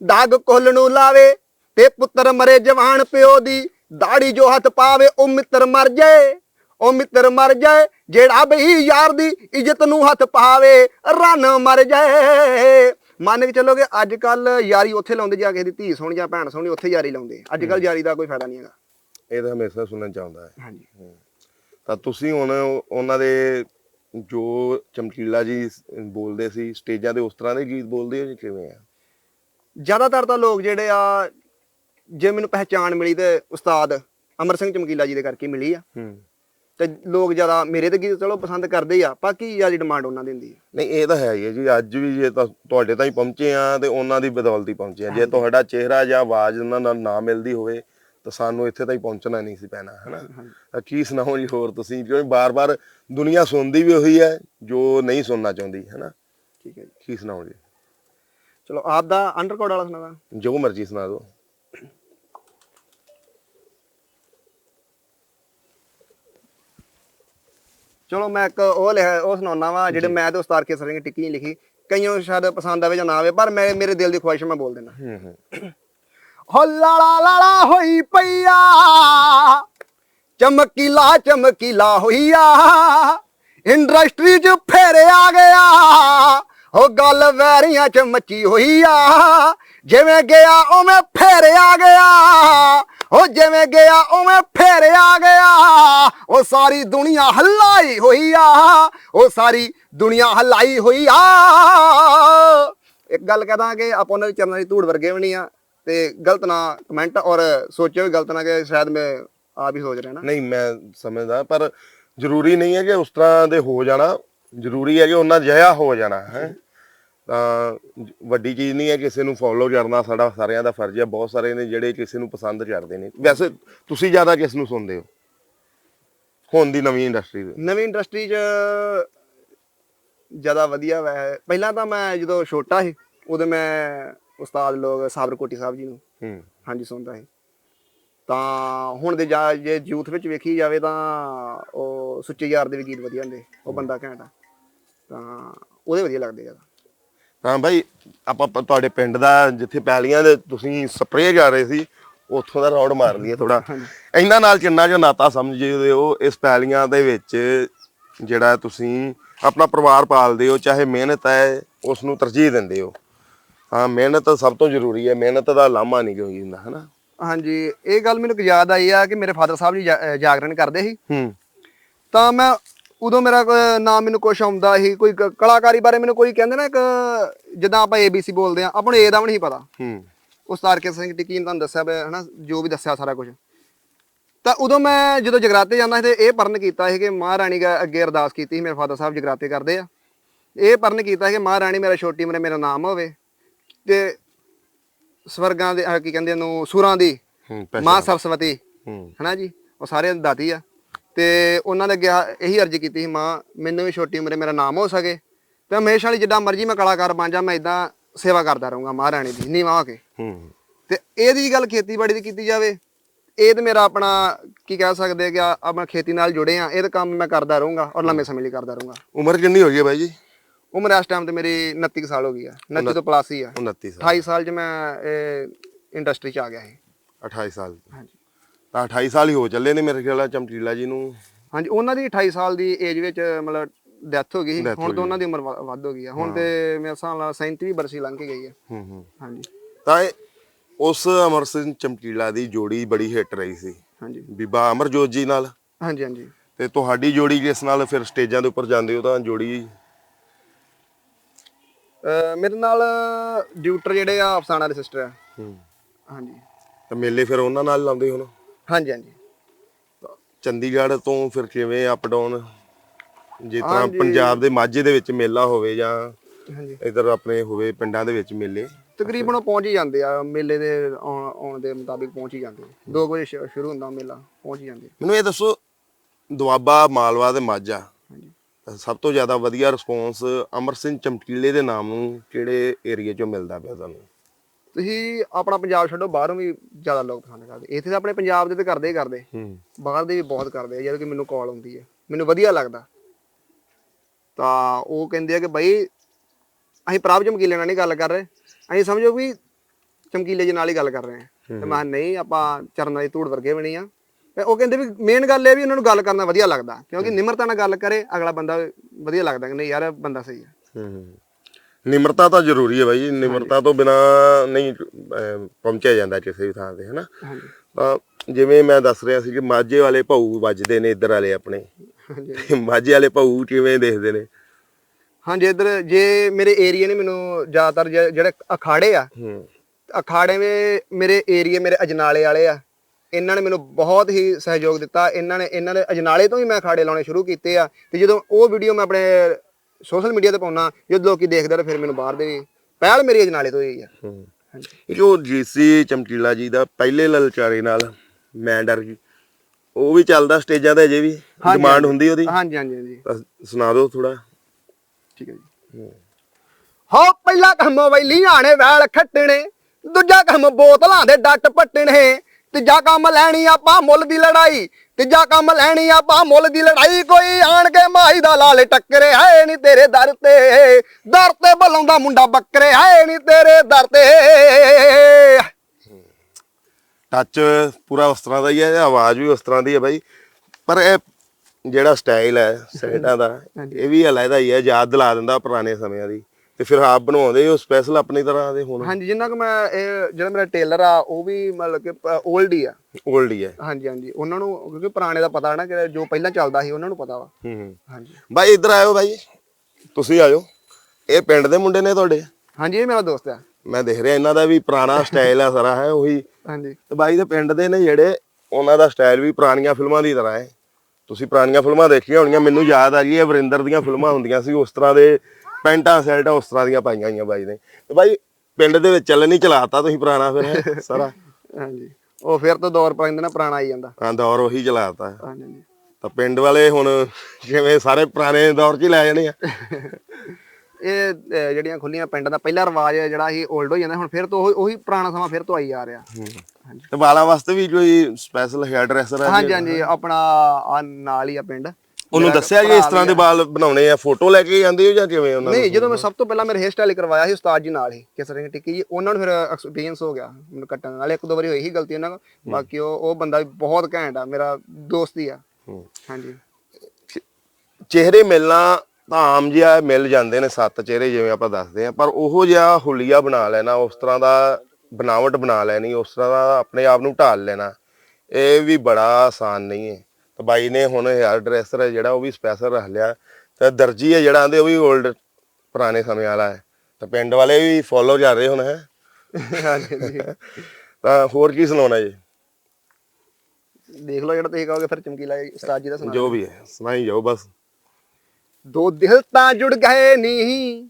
ਦਾਗ ਕੁੱਲ ਨੂੰ ਲਾਵੇ ਤੇ ਪੁੱਤਰ ਮਰੇ ਜਵਾਨ ਪਿਓ ਦੀ ਦਾੜੀ ਜੋ ਹੱਥ ਪਾਵੇ ਉਹ ਮਿੱਤਰ ਮਰ ਜਾਏ ਉਹ ਮਿੱਤਰ ਮਰ ਜਾਏ ਜਿਹੜਾ ਬਈ ਯਾਰ ਦੀ ਇੱਜ਼ਤ ਨੂੰ ਹੱਥ ਪਾਵੇ ਰਨ ਮਰ ਜਾਏ। ਮੰਨ ਕੇ ਚੱਲੋ ਕਿ ਅੱਜ ਕੱਲ ਯਾਰੀ ਉੱਥੇ ਲਾਉਂਦੇ ਜਾ ਕੇ ਦੀ ਧੀ ਸੋਹਣੀ ਜਾਂ ਭੈਣ ਸੋਹਣੀ ਉੱਥੇ ਯਾਰੀ ਲਾਉਂਦੇ। ਅੱਜ ਕੱਲ ਯਾਰੀ ਦਾ ਕੋਈ ਫਾਇਦਾ ਨਹੀਂ ਹੈਗਾ। ਇਹ ਤਾਂ ਹਮੇਸ਼ਾ ਸੁਣਨ ਚ ਆਉਂਦਾ ਹੈ। ਹਾਂਜੀ। ਤਾਂ ਤੁਸੀਂ ਹੁਣ ਉਹਨਾਂ ਦੇ ਜੋ ਚਮਕੀਲਾ ਜੀ ਬੋਲਦੇ ਸੀ ਸਟੇਜਾਂ ਤੇ ਉਸ ਤਰ੍ਹਾਂ ਦੇ ਗੀਤ ਬੋਲਦੇ ਹੋ ਜੀ ਕਿਵੇਂ ਆ? ਜ਼ਿਆਦਾਤਰ ਤਾਂ ਲੋਕ ਜਿਹੜੇ ਆ ਜੇ ਮੈਨੂੰ ਪਹਿਚਾਣ ਮਿਲੀ ਤੇ ਉਸਤਾਦ ਅਮਰ ਸਿੰਘ ਚਮਕੀਲਾ ਜੀ ਦੇ ਕਰਕੇ ਮਿਲੀ ਆ। ਹੂੰ। ਤੇ ਲੋਕ ਜ਼ਿਆਦਾ ਮੇਰੇ ਤੇ ਗੀਤ ਚਲੋ ਪਸੰਦ ਕਰਦੇ ਹੀ ਆ ਬਾਕੀ ਜ਼ਿਆਦਾ ਡਿਮਾਂਡ ਉਹਨਾਂ ਦੀ ਹੁੰਦੀ ਹੈ ਨਹੀਂ ਇਹ ਤਾਂ ਹੈ ਹੀ ਹੈ ਜੀ ਅੱਜ ਵੀ ਜੇ ਤਾਂ ਤੁਹਾਡੇ ਤਾਈਂ ਪਹੁੰਚੇ ਆ ਤੇ ਉਹਨਾਂ ਦੀ ਬਦੌਲਤ ਹੀ ਪਹੁੰਚੇ ਆ। ਜੇ ਤੁਹਾਡਾ ਚਿਹਰਾ ਜਾਂ ਆਵਾਜ਼ ਉਹਨਾਂ ਨਾਲ ਨਾ ਮਿਲਦੀ ਹੋਵੇ ਤਾਂ ਸਾਨੂੰ ਇੱਥੇ ਤਾਈਂ ਪਹੁੰਚਣਾ ਨਹੀਂ ਸੀ ਪੈਣਾ ਹਨਾ? ਤਾਂ ਕੀ ਸੁਣਾਓ ਜੀ ਹੋਰ ਤੁਸੀਂ? ਕਿਉਂਕਿ ਬਾਰ-ਬਾਰ ਦੁਨੀਆ ਸੁਣਦੀ ਵੀ ਉਹੀ ਹੈ ਜੋ ਨਹੀਂ ਸੁਣਨਾ ਚਾਹੁੰਦੀ ਹਨਾ? ਠੀਕ ਹੈ ਜੀ। ਕੀ ਸੁਣਾਓ ਜੀ? ਚਲੋ ਆਪ ਦਾ ਅੰਡਰਕੋਡ ਵਾਲਾ ਸੁਣਾਦਾ ਜੋ ਮਰਜ਼ੀ ਸੁਣਾ ਦਿਓ। ਚਲੋ ਮੈਂ ਇੱਕ ਉਹ ਲਿਖਿਆ ਉਹ ਸੁਣਾਉਣਾ ਵਾ ਜਿਹੜੇ ਮੈਂ ਤੇ ਉਸਤਾਦ ਕੇਸਰ ਸਿੰਘ ਟਿੱਕੀ ਨਹੀਂ ਲਿਖੀ ਕਈਆਂ ਨੂੰ ਸ਼ਾਇਦ ਪਸੰਦ ਆਵੇ ਜਾਂ ਨਾ ਆਵੇ ਪਰ ਮੈਂ ਮੇਰੇ ਦਿਲ ਦੀ ਖੁਆਇਸ਼ ਮੈਂ ਬੋਲ ਦਿੰਦਾ। ਹੂੰ ਲਾਲਾ ਲਾਲਾ ਹੋਈ ਪਈਆ ਚਮਕੀਲਾ ਚਮਕੀਲਾ ਹੋਈਆ ਇੰਡਸਟਰੀ 'ਚ ਫੇਰ ਆ ਗਿਆ ਹੋ ਗੱਲ ਵੈਰੀਆਂ 'ਚ ਮੱਚੀ ਹੋਈ ਆ ਜਿਵੇਂ ਗਿਆ ਉਵੇਂ ਫੇਰ ਆ ਗਿਆ ਉਹ ਜਿਵੇਂ ਗਿਆ, ਉਵੇਂ ਫੇਰ ਆ ਗਿਆ। ਉਹ ਸਾਰੀ ਦੁਨੀਆ ਹਲਾਈ ਹੋਈ ਆ। ਉਹ ਸਾਰੀ ਦੁਨੀਆ ਹਲਾਈ ਹੋਈ ਆ। ਇੱਕ ਗੱਲ ਕਹਦਾ ਕਿ ਆਪਾਂ ਉਹਨਾਂ ਦੇ ਚਰਨਾਂ ਦੀ ਧੂੜ ਵਰਗੇ ਵੀ ਨਹੀਂ ਆ ਤੇ ਗਲਤ ਨਾ ਕਮੈਂਟ ਔਰ ਸੋਚਿਓ ਵੀ ਗਲਤ ਨਾ ਕਿ ਸ਼ਾਇਦ ਮੈਂ ਆਪ ਹੀ ਸੋਚ ਰਿਹਾ ਨਾ। ਨਹੀਂ, ਮੈਂ ਸਮਝਦਾ, ਪਰ ਜ਼ਰੂਰੀ ਨਹੀਂ ਹੈ ਕਿ ਉਸ ਤਰ੍ਹਾਂ ਦੇ ਹੋ ਜਾਣਾ। ਜ਼ਰੂਰੀ ਹੈ ਕਿ ਉਹਨਾਂ ਜਿਹਾ ਹੋ ਜਾਣਾ, ਹੈ। ਤਾਂ ਵੱਡੀ ਚੀਜ਼ ਨਹੀਂ ਹੈ ਕਿਸੇ ਨੂੰ ਫੋਲੋ ਕਰਨਾ ਸਾਡਾ ਸਾਰਿਆਂ ਦਾ ਫਰਜ਼ ਹੈ ਬਹੁਤ ਸਾਰੇ ਨੇ ਜਿਹੜੇ ਕਿਸੇ ਨੂੰ ਪਸੰਦ ਕਰਦੇ ਨੇ। ਵੈਸੇ ਤੁਸੀਂ ਜ਼ਿਆਦਾ ਕਿਸ ਨੂੰ ਸੁਣਦੇ ਹੋ? ਹੁਣ ਦੀ ਨਵੀਂ ਇੰਡਸਟਰੀ ਦੇ। ਨਵੀਂ ਇੰਡਸਟਰੀ 'ਚ ਜ਼ਿਆਦਾ ਵਧੀਆ ਵੈ ਪਹਿਲਾਂ ਤਾਂ ਮੈਂ ਜਦੋਂ ਛੋਟਾ ਸੀ ਉਦੋਂ ਮੈਂ ਉਸਤਾਦ ਲੋਕ ਸਾਬਰ ਕੋਟੀ ਸਾਹਿਬ ਜੀ ਨੂੰ ਹੂੰ। ਹਾਂਜੀ ਸੁਣਦਾ ਸੀ। ਤਾਂ ਹੁਣ ਦੇ ਜਾ ਜੇ ਯੂਥ ਵਿੱਚ ਵੇਖੀ ਜਾਵੇ ਤਾਂ ਉਹ ਸੁੱਚੇ ਯਾਰ ਦੇ ਵੀ ਗੀਤ ਵਧੀਆ ਹੁੰਦੇ ਉਹ ਬੰਦਾ ਘੈਂਟ ਆ। ਤਾਂ ਉਹਦੇ ਵਧੀਆ ਲੱਗਦੇ ਜ਼ਿਆਦਾ। ਤਾਂ ਭਾਈ ਆਪਾਂ ਪ- ਤੁਹਾਡੇ ਪਿੰਡ ਦਾ ਜਿੱਥੇ ਪੈਲੀਆਂ ਦੇ ਤੁਸੀਂ ਸਪਰੇਅ ਕਰ ਰਹੇ ਸੀ ਉੱਥੋਂ ਦਾ ਰੌਂਡ ਮਾਰ ਲਈਏ ਥੋੜਾ ਇਹਨਾਂ ਨਾਲ ਕਿੰਨਾ ਜੋ ਨਾਤਾ ਸਮਝਦੇ ਹੋ ਇਸ ਪੈਲੀਆਂ ਦੇ ਵਿੱਚ ਜਿਹੜਾ ਤੁਸੀਂ ਆਪਣਾ ਪਰਿਵਾਰ ਪਾਲਦੇ ਹੋ ਚਾਹੇ ਮਿਹਨਤ ਹੈ ਉਸ ਨੂੰ ਤਰਜੀਹ ਦਿੰਦੇ ਹੋ। ਹਾਂ ਮਿਹਨਤ ਸਭ ਤੋਂ ਜ਼ਰੂਰੀ ਹੈ ਮਿਹਨਤ ਦਾ ਲਾਮਾ ਨਹੀਂ ਕੋਈ ਹੁੰਦਾ ਹਨਾ? ਹਾਂਜੀ ਇਹ ਗੱਲ ਮੈਨੂੰ ਇੱਕ ਯਾਦ ਆਈ ਆ ਕਿ ਮੇਰੇ ਫਾਦਰ ਸਾਹਿਬ ਜੀ ਜਾ- ਅਹ ਜਾਗਰਣ ਕਰਦੇ ਸੀ। ਹੂੰ। ਤਾਂ ਮੈਂ ਉਦੋਂ ਮੇਰਾ ਕੋਈ ਨਾ ਮੈਨੂੰ ਕੁਝ ਆਉਂਦਾ ਸੀ ਕੋਈ ਕ- ਕਲਾਕਾਰੀ ਬਾਰੇ ਮੈਨੂੰ ਕੋਈ ਕਹਿੰਦੇ ਨਾ ਇੱਕ ਜਿੱਦਾਂ ਆਪਾਂ ABC ਬੋਲਦੇ ਆ ਆਪਾਂ ਨੂੰ ਏ ਦਾ ਵੀ ਨਹੀਂ ਪਤਾ। ਹੂੰ। ਉਸਤਾਦ ਕੇ ਸਿੰਘ ਟਿੱਕੀ ਨੇ ਤੁਹਾਨੂੰ ਦੱਸਿਆ ਵੀ ਹਨਾ ਜੋ ਵੀ ਦੱਸਿਆ ਸਾਰਾ ਕੁਝ ਤਾਂ ਉਦੋਂ ਮੈਂ ਜਦੋਂ ਜਗਰਾਤੇ ਜਾਂਦਾ ਸੀ ਤੇ ਇਹ ਪਰਨ ਕੀਤਾ ਸੀ ਕਿ ਮਹਾਰਾਣੀ ਦਾ ਅੱਗੇ ਅਰਦਾਸ ਕੀਤੀ ਸੀ ਮੇਰੇ ਫਾਦਰ ਸਾਹਿਬ ਜਗਰਾਤੇ ਕਰਦੇ ਆ। ਇਹ ਪਰਨ ਕੀਤਾ ਸੀ ਕਿ ਮਹਾਰਾਣੀ ਮੇਰਾ ਛੋਟੀ ਉਮਰੇ ਮੇਰਾ ਨਾਮ ਹੋਵੇ ਤੇ ਸਵਰਗਾਂ ਦੇ ਅਹ ਕੀ ਕਹਿੰਦੇ ਨੂੰ ਸੁਰਾਂ ਦੀ ਹੂੰ ਮਾਂ ਸਰਸਵਤੀ ਹੂੰ। ਹਨਾ ਜੀ ਉਹ ਸਾਰੇ ਦਾਤੀ ਆ। ਤੇ ਉਹਨਾਂ ਨੇ ਗਿਆ ਇਹੀ ਅਰਜ਼ੀ ਕੀਤੀ ਸੀ ਮਾਂ ਮੈਨੂੰ ਵੀ ਛੋਟੀ ਉਮਰੇ ਮੇਰਾ ਨਾਮ ਹੋ ਸਕੇ। ਤੇ ਹਮੇਸ਼ਾ ਲਈ ਜਿੱਦਾਂ ਮਰਜ਼ੀ ਮੈਂ ਕਲਾਕਾਰ ਬਣ ਜਾ ਮੈਂ ਇਦਾਂ ਸੇਵਾ ਕਰਦਾ ਰਹੂੰਗਾ ਮਹਾਰਾਣੀ ਦੀ ਨੀਵਾਂ ਹੋ ਕੇ। ਹੂੰ। ਤੇ ਇਹਦੀ ਗੱਲ ਖੇਤੀਬਾੜੀ ਦੀ ਕੀਤੀ ਜਾਵੇ ਇਹ ਤੇ ਮੇਰਾ ਆਪਣਾ ਕੀ ਕਹਿ ਸਕਦੇ ਕਿ ਆ- ਆਪਾਂ ਖੇਤੀ ਨਾਲ ਜੁੜੇ ਆ ਇਹ ਤਾਂ ਕੰਮ ਮੈਂ ਕਰਦਾ ਰਹੂੰਗਾ ਔਰ ਲੰਮੇ ਸਮੇਂ ਲਈ ਕਰਦਾ ਰਹੂੰਗਾ। ਉਮਰ ਕਿੰਨੀ ਹੋ ਗਈ ਹੈ ਬਾਈ ਜੀ? ਉਮਰ ਇਸ ਟਾਈਮ ਤੇ ਮੇਰੀ 29 ਕੁ ਸਾਲ ਹੋ ਗਈ ਆ 29 ਤੋਂ ਪਲੱਸ ਹੀ ਆ। 29 ਸਾਲ। 28 ਸਾਲ 'ਚ ਮੈਂ ਇਹ ਇੰਡਸਟਰੀ 'ਚ ਆ ਗਿਆ ਸੀ। 28 ਸਾਲ। ਹਾਂਜੀ। ਤਾਂ 28 ਸਾਲ ਹੀ ਹੋ ਚੱਲੇ ਨੇ ਮੇਰੇ ਖਿਆਲ ਨਾਲ ਚਮਕੀਲਾ ਜੀ ਨੂੰ। ਹਾਂਜੀ ਉਹਨਾਂ ਦੀ 28 ਸਾਲ ਦੀ ਏਜ ਵਿੱਚ ਮਤਲਬ ਡੈਥ ਹੋ ਗਈ ਸੀ। Death ਹੁਣ ਤਾਂ ਉਹਨਾਂ ਦੀ ਉਮਰ ਵ- ਵੱਧ ਹੋ ਗਈ ਆ। ਹੁਣ ਤੇ ਮੇਰੇ ਹਿਸਾਬ ਨਾਲ 37 ਬਰਸੀ ਲੰਘ ਕੇ ਗਈ ਆ। ਹੂੰ ਹੂੰ। ਹਾਂਜੀ। ਤਾਂ ਇਹ ਉਸ ਅਮਰ ਸਿੰਘ ਚਮਕੀਲਾ ਦੀ ਜੋੜੀ ਬੜੀ ਹਿੱਟ ਰਹੀ ਸੀ। ਹਾਂਜੀ। ਬੀਬਾ ਅਮਰਜੋਤ ਜੀ ਨਾਲ। ਹਾਂਜੀ ਹਾਂਜੀ। ਤੇ ਤੁਹਾਡੀ ਜੋੜੀ ਜਿਸ ਨਾਲ ਫਿਰ ਸਟੇਜਾਂ ਦੇ ਉੱਪਰ ਜਾਂਦੇ ਹੋ ਤਾਂ ਜੋੜੀ? ਅਹ ਮੇਰੇ ਨਾਲ ਡਿਊਟਰ ਜਿਹੜੇ ਆ ਅਫਸਾਨਾ ਦੇ ਸਿਸਟਰ ਆ। ਹੂੰ। ਹਾਂਜੀ। ਤਾਂ ਮੇਲੇ ਫਿਰ ਉਹਨਾਂ ਨਾਲ ਲਾਉਂਦੇ ਹੁਣ? ਹਾਂਜੀ ਹਾਂਜੀ ਚੰਡੀਗੜ੍ਹ ਤੋਂ ਫਿਰ ਕਿਵੇਂ ਅਪ ਡਾਊਨ ਤਰ੍ਹਾਂ ਹਾਂਜੀ। ਪੰਜਾਬ ਦੇ ਮਾਝੇ ਦੇ ਵਿੱਚ ਮੇਲਾ ਹੋਵੇ ਜਾਂ ਹਾਂਜੀ ਇਧਰ ਆਪਣੇ ਹੋਵੇ ਪਿੰਡਾਂ ਦੇ ਵਿੱਚ ਮੇਲੇ ਤਕਰੀਬਨ ਉਹ ਪਹੁੰਚ ਹੀ ਜਾਂਦੇ ਆ ਮੇਲੇ ਦੇ ਆਉਣ ਆਉਣ ਦੇ ਮੁਤਾਬਿਕ ਪਹੁੰਚ ਹੀ ਜਾਂਦੇ ਆ। ਦੋ ਕੁ ਵਜੇ ਸ਼- ਸ਼ੁਰੂ ਹੁੰਦਾ ਮੇਲਾ ਪਹੁੰਚ ਹੀ ਜਾਂਦੇ। ਮੈਨੂੰ ਇਹ ਦੱਸੋ ਦੁਆਬਾ ਮਾਲਵਾ ਤੇ ਮਾਝਾ ਹਾਂਜੀ ਤਾਂ ਸਭ ਤੋਂ ਜ਼ਿਆਦਾ ਵਧੀਆ ਰਿਸਪੌਂਸ ਅਮਰ ਸਿੰਘ ਚਮਕੀਲੇ ਦੇ ਨਾਮ ਨੂੰ ਕਿਹੜੇ ਏਰੀਏ 'ਚੋਂ ਮਿਲਦਾ ਪਿਆ ਤੁਹਾਨੂੰ ਤੁਸੀਂ ਆਪਣਾ ਪੰਜਾਬ ਛੱਡੋ ਬਾਹਰੋਂ ਵੀ ਜ਼ਿਆਦਾ ਲੋਕ ਪਸੰਦ ਕਰਦੇ। ਇੱਥੇ ਤਾਂ ਆਪਣੇ ਪੰਜਾਬ ਦੇ ਤੇ ਕਰਦੇ ਹੀ ਕਰਦੇ। ਹੂੰ। ਬਾਹਰ ਦੇ ਵੀ ਬਹੁਤ ਕਰਦੇ ਆ ਜਦੋਂ ਕਿ ਮੈਨੂੰ ਕਾਲ ਆਉਂਦੀ ਹੈ ਮੈਨੂੰ ਵਧੀਆ ਲੱਗਦਾ। ਤਾਂ ਉਹ ਕਹਿੰਦੇ ਆ ਕਿ ਬਈ ਅਸੀਂ ਪ੍ਰਾਪ ਚਮਕੀਲੇ ਨਾਲ ਨਹੀਂ ਗੱਲ ਕਰ ਰਹੇ। ਅਸੀਂ ਸਮਝੋ ਵੀ ਚਮਕੀਲੇ ਜੀ ਨਾਲ ਹੀ ਗੱਲ ਕਰ ਰਹੇ ਹਾਂ। ਤੇ ਮੈਂ ਨਹੀਂ ਆਪਾਂ ਚਰਨਾਂ ਦੀ ਧੂੜ ਵਰਗੇ ਬਣੀ ਆ। ਉਹ ਕਹਿੰਦੇ ਵੀ ਮੇਨ ਗੱਲ ਇਹ ਵੀ ਉਹਨਾਂ ਨੂੰ ਗੱਲ ਕਰਨਾ ਵਧੀਆ ਲੱਗਦਾ। ਕਿਉਂਕਿ ਨਿਮਰਤਾ ਨਾਲ ਗੱਲ ਕਰੇ ਅਗਲਾ ਬੰਦਾ ਵਧੀਆ ਲੱਗਦਾ ਕਿ ਨਹੀਂ ਯਾਰ ਬੰਦਾ ਸਹੀ ਹੈ ਹੂੰ। ਨਿਮਰਤਾ ਤਾਂ ਜ਼ਰੂਰੀ ਹੈ ਬਾਈ ਨਿਮਰਤਾ ਤੋਂ ਬਿਨਾ ਨਹੀਂ ਅਹ, ਪਹੁੰਚਿਆ ਜਾਂਦਾ ਕਿਸੇ ਵੀ ਥਾਂ ਤੇ ਹਨਾ? ਹਾਂਜੀ। ਤਾਂ ਜਿਵੇਂ ਮੈਂ ਦੱਸ ਰਿਹਾ ਸੀ ਕਿ ਮਾਝੇ ਵਾਲੇ ਭਾਊ ਵੱਜਦੇ ਨੇ ਇੱਧਰ ਵਾਲੇ ਆਪਣੇ। ਹਾਂਜੀ। ਤੇ ਮਾਝੇ ਵਾਲੇ ਭਾਊ ਕਿਵੇਂ ਦੇਖਦੇ ਨੇ? ਹਾਂਜੀ ਇਧਰ ਜੇ ਮੇਰੇ ਏਰੀਆ ਨੇ ਮੈਨੂੰ ਜ਼ਿਆਦਾਤਰ ਜ- ਜਿਹੜੇ ਅਖਾੜੇ ਆ ਹੂੰ। ਅਖਾੜੇ ਵਿੱਚ ਮੇਰੇ ਏਰੀਆ ਮੇਰੇ ਅਜਨਾਲੇ ਵਾਲੇ ਆ। ਇਹਨਾਂ ਨੇ ਮੈਨੂੰ ਬਹੁਤ ਹੀ ਸਹਿਯੋਗ ਦਿੱਤਾ। ਇਹਨਾਂ ਨੇ ਇਹਨਾਂ ਦੇ ਅਜਨਾਲੇ ਤੋਂ ਹੀ ਮੈਂ ਅਖਾੜੇ ਲਾਉਣੇ ਸ਼ੁਰੂ ਕੀਤੇ ਆ। ਤੇ ਜਦੋਂ ਉਹ ਵੀਡੀਓ ਮੈਂ ਆਪਣੇ ਸੋਸ਼ਲ ਮੀਡੀਆ ਤੇ ਪਾਉਣਾ ਜਦੋਂ ਲੋਕੀ ਦੇਖਦੇ ਨੇ ਫਿਰ ਮੈਨੂੰ ਬਾਹਰ ਦੇ ਵੀ ਪਹਿਲ ਮੇਰੀ ਅਜਨਾਲੇ ਤੋਂ ਹੀ ਆ। ਇੱਕ ਉਹ ਜੀਸੀ ਚਮਕੀਲਾ ਜੀ ਦਾ ਪਹਿਲੇ ਲਲਚਾਰੇ ਨਾਲ ਮੈਂ ਡਰ ਗਈ। ਉਹ ਵੀ ਚੱਲਦਾ ਸਟੇਜਾਂ ਤੇ ਅਜੇ ਵੀ ਡਿਮਾਂਡ। ਹੁੰਦੀ ਉਹਦੀ? ਹਾਂਜੀ ਹਾਂਜੀ ਹਾਂਜੀ। ਸੁਣਾ ਦਿਓ ਥੋੜਾ ਠੀਕ ਹੈ ਜੀ। ਹੋ ਪਹਿਲਾ ਕੰਮ ਵੈਲੀਆਂ ਨੇ ਵੈਲ ਖੱਟਣੇ ਦੂਜਾ ਕੰਮ ਬੋਤਲਾਂ ਦੇ ਡੱਟ ਪੱਟਣੇ ਤੀਜਾ ਕੰਮ ਲੈਣੀ ਆਪਾਂ ਮੁੱਲ ਦੀ ਲੜਾਈ ਤੀਜਾ ਕੰਮ ਲੈਣੀ ਆਪਾਂ ਮੁੱਲ ਦੀ ਲੜਾਈ ਕੋਈ ਆਣ ਕੇ ਮਾਈ ਦਾ ਲਾਲ ਟੱਕਰੇ ਹੈ ਨਹੀਂ ਤੇਰੇ ਦਰ ਤੇ। ਦਰ ਤੇ ਬੁਲਾਉਂਦਾ ਮੁੰਡਾ ਬੱਕਰੇ ਹੈ ਨਹੀਂ ਤੇਰੇ ਦਰ ਤੇ। ਟੱਚ ਪੂਰਾ ਉਸ ਤਰ੍ਹਾਂ ਦਾ ਹੀ ਹੈ ਆਵਾਜ਼ ਵੀ ਉਸ ਤਰ੍ਹਾਂ ਦੀ ਹੈ ਬਾਈ। ਪਰ ਇਹ ਜਿਹੜਾ ਸਟਾਈਲ ਹੈ ਸੈਟਾਂ ਦਾ। ਇਹ ਵੀ ਅਲੱਗਾ ਹੀ ਹੈ ਯਾਦ ਦਿਲਾ ਦਿੰਦਾ ਪੁਰਾਣੇ ਸਮਿਆਂ ਦੀ। ਤੇ ਫਿਰ ਆਪ ਬਣਾਉਂਦੇ ਉਹ ਸਪੈਸ਼ਲ ਆਪਣੀ ਤਰ੍ਹਾਂ ਦੇ ਹੁਣ? ਹਾਂਜੀ ਜਿੰਨਾ ਕਿ ਮੈਂ ਇਹ ਜਿਹੜਾ ਮੇਰਾ ਟੇਲਰ ਆ ਉਹ ਵੀ ਮਤਲਬ ਕਿ 올ਡ ਹੀ ਆ। 올ਡ ਹੀ ਹੈ ਹਾਂਜੀ ਹਾਂਜੀ। ਉਹਨਾਂ ਨੂੰ ਕਿਉਂਕਿ ਪੁਰਾਣੇ ਦਾ ਪਤਾ ਨਾ ਕਿ ਜੋ ਪਹਿਲਾਂ ਚੱਲਦਾ ਸੀ ਉਹਨਾਂ ਨੂੰ ਪਤਾ ਵਾ। ਹੂੰ ਹੂੰ। ਹਾਂਜੀ। ਬਾਈ ਇੱਧਰ ਆਇਓ ਬਾਈ। ਤੁਸੀਂ ਆਇਓ। ਇਹ ਪਿੰਡ ਦੇ ਮੁੰਡੇ ਨੇ ਤੁਹਾਡੇ? ਹਾਂਜੀ ਇਹ ਮੇਰਾ ਦੋਸਤ ਆ। ਮੈਂ ਦੇਖ ਰਿਹਾ ਇਹਨਾਂ ਦਾ ਵੀ ਪੁਰਾਣਾ ਸਟਾਈਲ ਆ ਸਾਰਾ ਹੈ ਉਹੀ। ਹਾਂਜੀ। ਤੇ ਬਾਈ ਦੇ ਪਿੰਡ ਦੇ ਨੇ ਜਿਹੜੇ ਉਹਨਾਂ ਦਾ ਸਟਾਈਲ ਵੀ ਪੁਰਾਣੀਆਂ ਫਿਲਮਾਂ ਦੀ ਤਰ੍ਹਾਂ ਹੈ। ਤੁਸੀਂ ਪੁਰਾਣੀਆਂ ਫਿਲਮਾਂ ਦੇਖੀਆਂ ਹੋਣੀਆਂ ਮੈਨੂੰ ਯਾਦ ਆ ਗਈ ਇਹ ਵਰਿੰਦਰ ਦੀਆਂ ਫਿਲਮਾਂ ਹੁੰਦੀਆਂ ਸੀ ਉਸ ਤਰ੍ਹਾਂ ਦੇ ਪੈਂਟਾਂ ਸ਼ਰਟਾਂ ਉਸ ਤਰ੍ਹਾਂ ਦੀਆਂ ਪਾਈਆਂ ਹੋਈਆਂ ਬਾਈ ਨੇ। ਤੇ ਬਾਈ ਪਿੰਡ ਦੇ ਵਿੱਚ ਚੱਲਣ ਹੀ ਚਲਾਤਾ ਤੁਸੀਂ ਪੁਰਾਣਾ ਫਿਰ ਸਾਰਾ? ਹਾਂਜੀ। ਉਹ ਫਿਰ ਤੋਂ ਦੌਰ ਪੈਂਦਾ ਨਾ ਪੁਰਾਣਾ ਆਈ ਜਾਂਦਾ। ਹਾਂ ਦੌਰ ਉਹੀ ਚਲਾਤਾ। ਹਾਂਜੀ ਹਾਂਜੀ। ਤਾਂ ਪਿੰਡ ਵਾਲੇ ਹੁਣ ਜਿਵੇਂ ਸਾਰੇ ਪੁਰਾਣੇ ਦੌਰ 'ਚ ਹੀ ਲੈ ਜਾਣੇ ਆ। ਇਹ ਜਿਹੜੀਆਂ ਖੁੱਲੀਆਂ ਪਿੰਡ ਦਾ ਪਹਿਲਾ ਰਿਵਾਜ ਜਿਹੜਾ ਸੀ 올ਡ ਹੋ ਜਾਂਦਾ ਹੁਣ ਫਿਰ ਤੋਂ ਉਹੀ- ਪੁਰਾਣਾ ਸਮਾਂ ਫਿਰ ਤੋਂ ਆਈ ਆ ਰਿਹਾ। ਹਾਂਜੀ। ਤੇ ਵਾਲਾਂ ਵਾਸਤੇ ਵੀ ਕੋਈ ਸਪੈਸ਼ਲ ਹੈਅਰ ਡਰੈਸਰ ਹੈ ਹਾਂਜੀ ਹਾਂਜੀ ਆਪਣਾ ਨਾਲ ਹੀ ਆ ਪਿੰਡ। ਉਹਨੂੰ ਦੱਸਿਆ ਕਿ ਇਸ ਤਰ੍ਹਾਂ ਦੇ ਵਾਲ ਬਣਾਉਣੇ ਆ ਫੋਟੋ ਲੈ ਕੇ ਜਾਂਦੇ ਹੋ ਜਾਂ ਕਿਵੇਂ ਉਹਨਾਂ ਨਹੀਂ ਜਦੋਂ ਮੈਂ ਸਭ ਤੋਂ ਪਹਿਲਾਂ ਮੇਰੇ ਹੇਅਰ ਸਟਾਈਲ ਕਰਵਾਇਆ ਸੀ ਉਸਤਾਦ ਜੀ ਨਾਲ ਹੀ ਕਿਸ ਰਿੰਗ ਟਿੱਕੀ ਜੀ ਉਹਨਾਂ ਨੂੰ ਫਿਰ ਐਕਸਪੀਰੀਅੰਸ ਹੋ ਗਿਆ ਮੈਨੂੰ ਕੱਟਣ ਨਾਲ। ਇੱਕ ਦੋ ਵਾਰੀ ਹੋਈ ਸੀ ਗਲਤੀ ਉਹਨਾਂ ਕੋਲ ਬਾਕੀ ਉਹ ਉਹ ਬੰਦਾ ਬਹੁਤ ਘੈਂਟ ਆ ਮੇਰਾ ਦੋਸਤ ਹੀ ਆ। ਹਾਂਜੀ। ਚਿਹਰੇ ਮਿਲਣਾ ਤਾਂ ਆਮ ਜਿਹਾ ਮਿਲ ਜਾਂਦੇ ਨੇ ਸੱਤ ਚਿਹਰੇ ਜਿਵੇਂ ਆਪਾਂ ਦੱਸਦੇ ਆ ਪਰ ਉਹੋ ਜਿਹਾ ਹੁਲੀਆ ਬਣਾ ਲੈਣਾ ਉਸ ਤਰ੍ਹਾਂ ਦਾ ਬਣਾਵਟ ਬਣਾ ਲੈਣੀ ਉਸ ਤਰ੍ਹਾਂ ਦਾ ਆਪਣੇ ਆਪ ਨੂੰ ਢਾਲ ਲੈਣਾ ਇਹ ਵੀ ਬੜਾ ਆਸਾਨ ਨਹੀਂ ਹੈ। ਤਾਂ ਬਾਈ ਨੇ ਹੁਣ ਹੈਅਰ ਡਰੈਸਰ ਹੈ ਜਿਹੜਾ ਉਹ ਵੀ ਸਪੈਸ਼ਲ ਰੱਖ ਲਿਆ ਤੇ ਦਰਜੀ ਹੈ ਜਿਹੜਾ ਆਂਦੇ ਉਹ ਵੀ 올ਡ ਪੁਰਾਣੇ ਸਮੇਂ ਵਾਲਾ ਹੈ। ਤਾਂ ਪਿੰਡ ਵਾਲੇ ਵੀ ਫੋਲੋ ਕਰ ਰਹੇ ਹੁਣ ਹੈ? ਹਾਂਜੀ। ਤਾਂ ਹੋਰ ਕੀ ਸੁਣਾਉਣਾ ਜੀ? ਦੇਖ ਲਓ ਜਿਹੜਾ ਤੁਸੀਂ ਕਹੋਗੇ ਫਿਰ ਚਮਕੀਲਾ ਉਸਤਾਦ ਜੀ ਦਾ ਸੁਣਾ ਜੋ ਵੀ ਹੈ ਸੁਣਾਈ ਜਾਓ ਬਸ। ਦੋ ਦਿਲ ਤਾਂ ਜੁੜ ਗਏ ਨਹੀਂ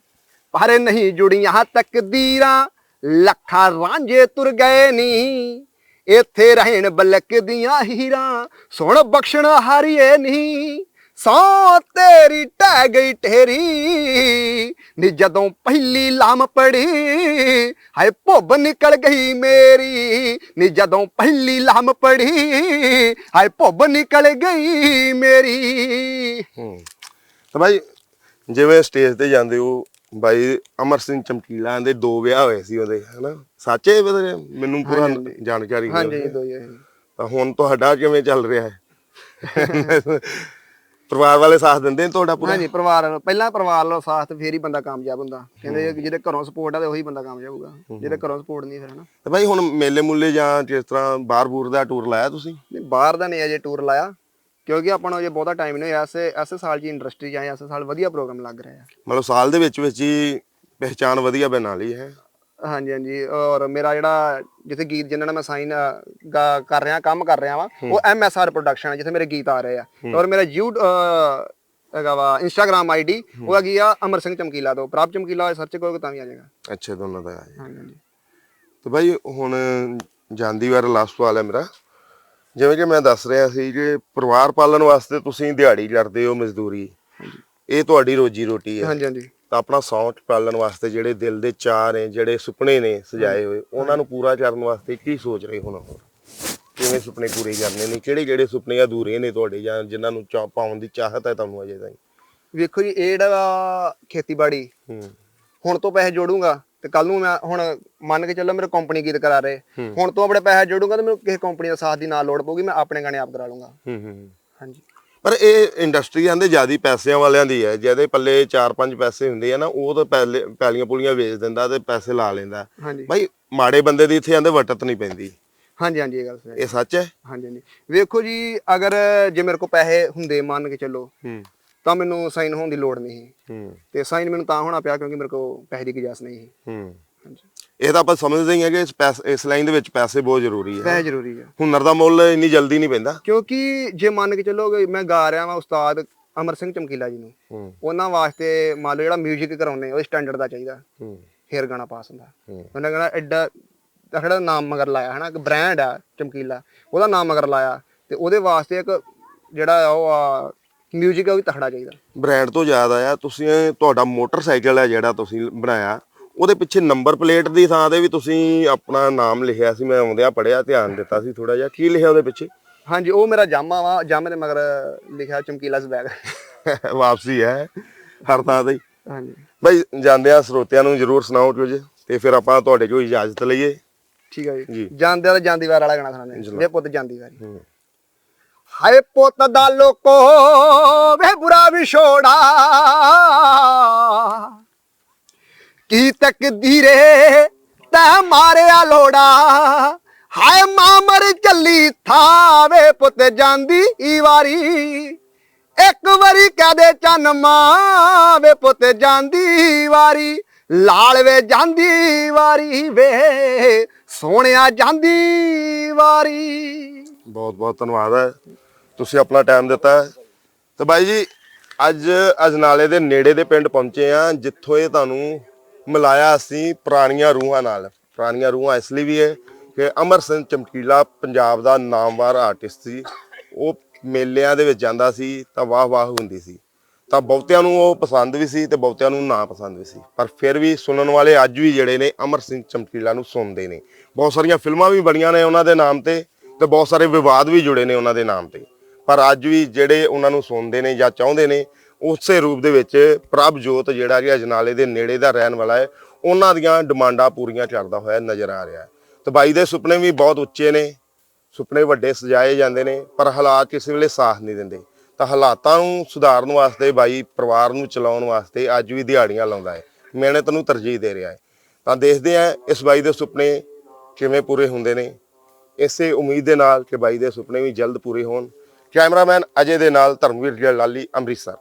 ਪਰ ਨਹੀਂ ਜੁੜੀਆਂ ਤਕਦੀਰਾਂ ਲੱਖਾਂ ਰਾਂਝੇ ਤੁਰ ਗਏ ਨਹੀਂ ਇੱਥੇ ਰਹਿਣ ਬਲਕ ਦੀਆਂ ਹੀਰਾਂ। ਸੁਣ ਬਖਸ਼ਣ ਹਾਰੀਏ ਨਹੀਂ ਸੌ ਤੇਰੀ ਟਹਿ ਗਈ ਢੇਰੀ। ਨੀ ਜਦੋਂ ਪਹਿਲੀ ਲਾਮ ਪੜੀ, ਹਾਏ ਭੁੱਬ ਨਿਕਲ ਗਈ ਮੇਰੀ। ਨੀ ਜਦੋਂ ਪਹਿਲੀ ਲਾਮ ਪੜੀ, ਹਾਏ ਭੁੱਬ ਨਿਕਲ ਗਈ ਮੇਰੀ। ਤਾਂ ਭਾਈ, ਜਿਵੇਂ ਸਟੇਜ ਤੇ ਜਾਂਦੇ ਹੋ ਬਾਈ ਅਮਰ ਸਿੰਘ ਚਮਕੀਲਾ ਦੇ ਦੋ ਵਿਆਹ ਹੋਏ ਸੀ ਉਹਦੇ ਹਨਾ? ਸੱਚੇ ਮੈਨੂੰ ਪੂਰਾ ਜਾਣਕਾਰੀ ਨਹੀਂ ਹਾਂਜੀ। ਦੋ ਹੀ ਤਾਂ ਹੁਣ ਤੁਹਾਡਾ ਕਿਵੇਂ ਚੱਲ ਰਿਹਾ ਹੈ? ਪਰਿਵਾਰ ਵਾਲੇ ਸਾਥ ਦਿੰਦੇ ਨੇ ਤੁਹਾਡਾ ਪੂਰਾ? ਹਾਂਜੀ ਪਰਿਵਾਰ ਪਹਿਲਾਂ ਪਰਿਵਾਰ ਨਾਲ ਸਾਥ ਤੇ ਫੇਰ ਹੀ ਬੰਦਾ ਕਾਮਯਾਬ ਹੁੰਦਾ। ਕਹਿੰਦੇ ਜਿਹਦੇ ਘਰੋਂ ਸਪੋਰਟ ਆ ਤੇ ਉਹੀ ਬੰਦਾ ਕਾਮਯਾਬ ਹੋਊਗਾ। ਜਿਹਦੇ ਘਰੋਂ ਸਪੋਰਟ ਨਹੀਂ ਫਿਰ ਹਨਾ? ਤੇ ਭਾਈ ਹੁਣ ਮੇਲੇ ਮੁੱਲੇ ਜਾਂ ਜਿਸ ਤਰ੍ਹਾਂ ਬਾਹਰ ਬੂਰ ਦਾ ਟੂਰ ਲਾਇਆ ਤੁਸੀਂ? ਨਹੀਂ ਬਾਹਰ ਦਾ ਨਹੀਂ ਅਜੇ ਟੂਰ ਲਾਇਆ। ਕਿਉਂਕਿ ਆਪਾਂ ਨੂੰ ਅਜੇ ਬਹੁਤਾ ਟਾਈਮ ਨਹੀਂ ਹੋਇਆ ਐਸੇ ਐਸੇ ਸਾਲ ਜੀ ਇੰਡਸਟਰੀ ਚ ਆਏ ਐਸੇ ਸਾਲ ਵਧੀਆ ਪ੍ਰੋਗਰਾਮ ਲੱਗ ਰਿਹਾ ਹੈ ਮਤਲਬ ਸਾਲ ਦੇ ਵਿੱਚ ਵਿੱਚ ਹੀ ਪਹਿਚਾਨ ਵਧੀਆ ਬਣਾ ਲਈ ਹੈ। ਹਾਂਜੀ ਹਾਂਜੀ ਔਰ ਮੇਰਾ ਜਿਹੜਾ ਜਿੱਥੇ ਗੀਤ ਜਿੰਨਾਂ ਨਾਲ ਮੈਂ ਸਾਈਨ ਕਰ ਰਿਹਾ ਕੰਮ ਕਰ ਰਿਹਾ ਵਾਂ ਉਹ ਐਮਐਸਆਰ ਪ੍ਰੋਡਕਸ਼ਨ ਜਿੱਥੇ ਮੇਰੇ ਗੀਤ ਆ ਰਹੇ ਆ। ਔਰ ਮੇਰਾ ਯੂ ਹੈਗਾ ਵਾ ਇੰਸਟਾਗ੍ਰam ਆਈਡੀ ਉਹ ਹੈਗੀ ਆ ਅਮਰ ਸਿੰਘ ਚਮਕੀਲਾ ਤੋਂ। ਪ੍ਰਭ ਚਮਕੀਲਾ ਸਰਚ ਕਰੋਗੇ ਤਾਂ ਵੀ ਆ ਜਾਏਗਾ। ਅੱਛਾ ਦੋਨਾਂ ਦਾ ਹੈ ਹਾਂਜੀ ਹਾਂਜੀ। ਤੇ ਭਾਈ ਹੁਣ ਜਾਂਦੀ ਵਾਰ ਲਾਸਟ ਸਵਾਲ ਹੈ ਮੇਰਾ। ਜਿਵੇਂ ਕਿ ਮੈਂ ਦੱਸ ਰਿਹਾ ਸੀ ਕਿ ਪਰਿਵਾਰ ਪਾਲਣ ਵਾਸਤੇ ਤੁਸੀਂ ਦਿਹਾੜੀ ਕਰਦੇ ਹੋ ਮਜ਼ਦੂਰੀ। ਇਹ ਤੁਹਾਡੀ ਰੋਜੀ ਰੋਟੀ ਹੈ। ਹਾਂਜੀ ਹਾਂਜੀ। ਤਾਂ ਆਪਣਾ ਸੌਂਚ ਪਾਲਣ ਵਾਸਤੇ ਜਿਹੜੇ ਦਿਲ ਦੇ ਚਾਅ ਨੇ ਜਿਹੜੇ ਸੁਪਨੇ ਨੇ ਸਜਾਏ ਹੋਏ ਉਹਨਾਂ ਨੂੰ ਪੂਰਾ ਕਰਨ ਵਾਸਤੇ ਕੀ ਸੋਚ ਰਹੇ ਹੋ ਹੋਰ ਕਿਵੇਂ ਸੁਪਨੇ ਪੂਰੇ ਕਰਨੇ ਨੇ? ਕਿਹੜੇ ਕਿਹੜੇ ਸੁਪਨੇ ਅਧੂਰੇ ਨੇ ਤੁਹਾਡੇ ਜਾਂ ਜਿਨ੍ਹਾਂ ਨੂੰ ਚਾਹ ਪਾਉਣ ਦੀ ਚਾਹਤ ਹੈ ਤੁਹਾਨੂੰ ਅਜੇ ਤਾਈਂ? ਵੇਖੋ ਜੀ ਇਹ ਜਿਹੜਾ ਖੇਤੀਬਾੜੀ ਹੂੰ। ਹੁਣ ਤੋਂ ਪੈਸੇ ਜੋੜੂੰਗਾ। ਤੇ ਕੱਲ ਨੂੰ ਮੈਂ ਹੁਣ ਮੰਨ ਕੇ ਚੱਲੋ ਮੇਰੇ ਕੰਪਨੀ ਗੀਤ ਕਰਾ ਰਹੇ ਹੁਣ ਤੋਂ ਆਪਣੇ ਪੈਸੇ ਜੋੜੂੰਗਾ ਤੇ ਮੈਨੂੰ ਕਿਸੇ ਕੰਪਨੀ ਦਾ ਸਾਥ ਦੀ ਨਾਲ ਲੋੜ ਪਊਗੀ ਮੈਂ ਆਪਣੇ ਗਾਣੇ ਆਪ ਕਰਾ ਲੂੰਗਾ। ਹੂੰ ਹੂੰ ਹਾਂਜੀ। ਪਰ ਇਹ ਇੰਡਸਟਰੀ ਆਂਦੇ ਜਿਆਦੀ ਪੈਸਿਆਂ ਵਾਲਿਆਂ ਦੀ ਹੈ ਜਿਹਦੇ ਪੱਲੇ 4-5 ਪੈਸੇ ਹੁੰਦੇ ਆ ਨਾ ਉਹ ਤਾਂ ਪਹਿਲੇ ਪੈਲੀਆਂ ਪੁਲੀਆਂ ਵੇਚ ਦਿੰਦਾ ਤੇ ਪੈਸੇ ਲਾ ਲੈਂਦਾ। ਹਾਂਜੀ। ਬਾਈ ਮਾੜੇ ਬੰਦੇ ਦੀ ਇੱਥੇ ਆਂਦੇ ਵਟਤ ਨਹੀਂ ਪੈਂਦੀ। ਹਾਂਜੀ ਹਾਂਜੀ ਇਹ ਗੱਲ ਸਹੀ ਹੈ। ਇਹ ਸੱਚ ਹੈ? ਹਾਂਜੀ ਹਾਂਜੀ। ਵੇਖੋ ਜੀ ਅਗਰ ਜੇ ਮੇਰੇ ਕੋਲ ਪੈਸੇ ਹੁੰਦੇ ਮੰਨ ਕੇ ਚੱਲੋ ਹੂੰ। ਤਾਂ ਮੈਨੂੰ ਸਾਈਨ ਹੋਣ ਦੀ ਲੋੜ ਨਹੀਂ ਹੂੰ। ਤੇ ਸਾਈਨ ਮੈਨੂੰ ਤਾਂ ਹੋਣਾ ਪਿਆ ਕਿਉਂਕਿ ਮੇਰੇ ਕੋਲ ਪੈਸੇ ਦੀ ਗੁੰਜਾਇਸ਼ ਨਹੀਂ ਸੀ। ਹੂੰ। ਹਾਂਜੀ। ਇਹ ਤਾਂ ਆਪਾਂ ਸਮਝਦੇ ਹੀ ਕਿ ਇਸ ਪੈਸੇ ਇਸ ਲਾਈਨ ਦੇ ਵਿੱਚ ਪੈਸੇ ਬਹੁਤ ਜ਼ਰੂਰੀ ਹੈ ਪੈਸੇ ਜ਼ਰੂਰੀ ਹੈ ਹੁਨਰ ਦਾ ਮੁੱਲ ਇੰਨੀ ਜਲਦੀ ਨਹੀਂ ਪੈਂਦਾ। ਕਿਉਂਕਿ ਜੇ ਮੰਨ ਕੇ ਚੱਲੋਗੇ ਮੈਂ ਗਾ ਰਿਹਾ ਵਾਂ ਉਸਤਾਦ ਅਮਰ ਸਿੰਘ ਚਮਕੀਲਾ ਜੀ ਨੂੰ ਹੂੰ। ਉਹਨਾਂ ਵਾਸਤੇ ਮੰਨ ਲਓ ਜਿਹੜਾ 뮤직 ਕਰਾਉਨੇ ਉਹ ਸਟੈਂਡਰਡ ਦਾ ਚਾਹੀਦਾ। ਹੂੰ। ਫੇਰ ਗਾਣਾ ਪਾਸ ਹੁੰਦਾ ਹੂੰ। ਉਹਨੇ ਕਹਣਾ ਐਡਾ ਤਖੜਾ ਨਾਮ ਮਗਰ ਲਾਇਆ ਹਨਾ ਇੱਕ ਬ੍ਰਾਂਡ ਆ ਚਮਕੀਲਾ। ਉਹਦਾ ਨਾਮ ਮਗਰ ਲਾਇਆ। ਤੇ ਉਹਦੇ ਵਾਸਤੇ ਇੱਕ ਜਿਹੜਾ ਆ ਉਹ ਆ 뮤직 ਆ ਉਹ ਵੀ ਤਖੜਾ ਚਾਹੀਦਾ ਬ੍ਰਾਂਡ ਤੋਂ ਯਾਦ ਆਇਆ ਤੁਸੀਂ ਤੁਹਾਡਾ ਮੋਟਰਸਾਈਕਲ ਹੈ ਜਿਹੜਾ ਤੁਸੀਂ ਬਣਾਇਆ ਉਹਦੇ ਪਿੱਛੇ ਨੰਬਰ ਪਲੇਟ ਦੀ ਥਾਂ ਤੇ ਵੀ ਤੁਸੀਂ ਆਪਣਾ ਨਾਮ ਲਿਖਿਆ ਸੀ ਮੈਂ ਆਉਂਦਿਆਂ ਪੜਿਆ ਧਿਆਨ ਦਿੱਤਾ ਸੀ ਥੋੜਾ ਜਿਹਾ ਕੀ ਲਿਖਿਆ ਉਹਦੇ ਪਿੱਛੇ ਹਾਂਜੀ ਉਹ ਮੇਰਾ ਜਾਮਾ ਵਾ ਜਾਮੇ ਦੇ ਮਗਰ ਲਿਖਿਆ ਚਮਕੀਲਾ ਸਵੈਗ ਵਾਪਸੀ ਹੈ ਹਰ ਥਾਂ ਤੇ। ਹਾਂਜੀ ਬਈ ਜਾਂਦਿਆਂ ਸਰੋਤਿਆਂ ਨੂੰ ਜਰੂਰ ਸੁਣਾਓ ਕੁਝ ਤੇ ਫਿਰ ਆਪਾਂ ਤੁਹਾਡੇ ਕੋਲ ਇਜਾਜ਼ਤ ਲਈਏ ਠੀਕ ਹੈ ਜੀ। ਜੀ ਜਾਂਦੇ ਵਾਲਾ ਜਾਂਦੀ ਵਾਰ ਵਾਲਾ ਗਾਣਾ ਸੁਣਾਉਂਦੇ। ਵੇ ਪੁੱਤ ਜਾਂਦੀ ਵਾਰੀ ਹੂੰ। ਹਾਏ ਪੁੱਤ ਦਾ ਲੋਕੋ, ਵੇ ਬੁਰਾ ਵਿਛੋੜਾ ਕੀ ਤਕਦੀਰੇ ਤੈ ਮਾਰਿਆ ਲੋੜਾ। ਹਾਏ ਮਾਂ ਮਰ ਚੱਲੀ ਥਾਵੇ ਪੁੱਤ ਜਾਂਦੀ ਈ ਵਾਰੀ। ਇੱਕ ਵਾਰੀ ਕਹਦੇ ਚੰਨ ਮਾਂ ਵੇ ਪੁੱਤ ਜਾਂਦੀ ਵਾਰੀ। ਲਾਲ ਵੇ ਜਾਂਦੀ ਵਾਰੀ ਵੇ, ਸੋਹਣਿਆ ਜਾਂਦੀ ਵਾਰੀ। ਬਹੁਤ ਬਹੁਤ ਧੰਨਵਾਦ ਹੈ। ਤੁਸੀਂ ਆਪਣਾ ਟਾਈਮ ਦਿੱਤਾ ਹੈ। ਤੇ ਬਾਈ ਜੀ, ਅੱਜ ਅਜਨਾਲੇ ਦੇ ਨੇੜੇ ਦੇ ਪਿੰਡ ਪਹੁੰਚੇ ਆ ਜਿੱਥੋਂ ਇਹ ਤੁਹਾਨੂੰ ਮਿਲਾਇਆ ਅਸੀਂ ਪੁਰਾਣੀਆਂ ਰੂਹਾਂ ਨਾਲ। ਪੁਰਾਣੀਆਂ ਰੂਹਾਂ ਇਸ ਲਈ ਵੀ ਹੈ ਕਿ ਅਮਰ ਸਿੰਘ ਚਮਕੀਲਾ ਪੰਜਾਬ ਦਾ ਨਾਮਵਰ ਆਰਟਿਸਟ ਸੀ। ਉਹ ਮੇਲਿਆਂ ਦੇ ਵਿੱਚ ਜਾਂਦਾ ਸੀ, ਤਾਂ ਵਾਹ ਵਾਹ ਹੁੰਦੀ ਸੀ। ਤਾਂ ਬਹੁਤਿਆਂ ਨੂੰ ਉਹ ਪਸੰਦ ਵੀ ਸੀ ਤੇ ਬਹੁਤਿਆਂ ਨੂੰ ਨਾ ਪਸੰਦ ਵੀ ਸੀ। ਪਰ ਫਿਰ ਵੀ ਸੁਣਨ ਵਾਲੇ ਅੱਜ ਵੀ ਜਿਹੜੇ ਨੇ ਅਮਰ ਸਿੰਘ ਚਮਕੀਲਾ ਨੂੰ ਸੁਣਦੇ ਨੇ। ਬਹੁਤ ਸਾਰੀਆਂ ਫਿਲਮਾਂ ਵੀ ਬਣੀਆਂ ਨੇ ਉਹਨਾਂ ਦੇ ਨਾਮ ਤੇ ਤੇ ਬਹੁਤ ਸਾਰੇ ਵਿਵਾਦ ਵੀ ਜੁੜੇ ਨੇ ਉਹਨਾਂ ਦੇ ਨਾਮ ਤੇ। ਪਰ ਅੱਜ ਵੀ ਜਿਹੜੇ ਉਹਨਾਂ ਨੂੰ ਸੁਣਦੇ ਨੇ ਜਾਂ ਚਾਹੁੰਦੇ ਨੇ, ਉਸੇ ਰੂਪ ਦੇ ਵਿੱਚ ਪ੍ਰਭਜੋਤ ਜਿਹੜਾ ਕਿ ਅਜਨਾਲੇ ਦੇ ਨੇੜੇ ਦਾ ਰਹਿਣ ਵਾਲਾ ਹੈ, ਉਹਨਾਂ ਦੀਆਂ ਡਿਮਾਂਡਾਂ ਪੂਰੀਆਂ ਕਰਦਾ ਹੋਇਆ ਨਜ਼ਰ ਆ ਰਿਹਾ ਹੈ। ਤੇ ਬਾਈ ਦੇ ਸੁਪਨੇ ਵੀ ਬਹੁਤ ਉੱਚੇ ਨੇ, ਸੁਪਨੇ ਵੱਡੇ ਸਜਾਏ ਜਾਂਦੇ ਨੇ, ਪਰ ਹਾਲਾਤ ਕਿਸੇ ਵੇਲੇ ਸਾਥ ਨਹੀਂ ਦਿੰਦੇ। ਤਾਂ ਹਾਲਾਤਾਂ ਨੂੰ ਸੁਧਾਰਨ ਵਾਸਤੇ, ਬਾਈ ਪਰਿਵਾਰ ਨੂੰ ਚਲਾਉਣ ਵਾਸਤੇ ਅੱਜ ਵੀ ਦਿਹਾੜੀਆਂ ਲਾਉਂਦਾ ਹੈ, ਮਿਹਨਤ ਨੂੰ ਤਰਜੀਹ ਦੇ ਰਿਹਾ ਹੈ। ਤਾਂ ਦੇਖਦੇ ਹਾਂ ਇਸ ਬਾਈ ਦੇ ਸੁਪਨੇ ਕਿਵੇਂ ਪੂਰੇ ਹੁੰਦੇ ਨੇ। ਇਸੇ ਉਮੀਦ ਦੇ ਨਾਲ ਕਿ ਬਾਈ ਦੇ ਸੁਪਨੇ ਵੀ ਜਲਦ ਪੂਰੇ ਹੋਣ। ਕੈਮਰਾਮੈਨ ਅਜੇ ਦੇ ਨਾਲ ਧਰਮਵੀਰ ਲਾਲੀ ਅੰਮ੍ਰਿਤਸਰ।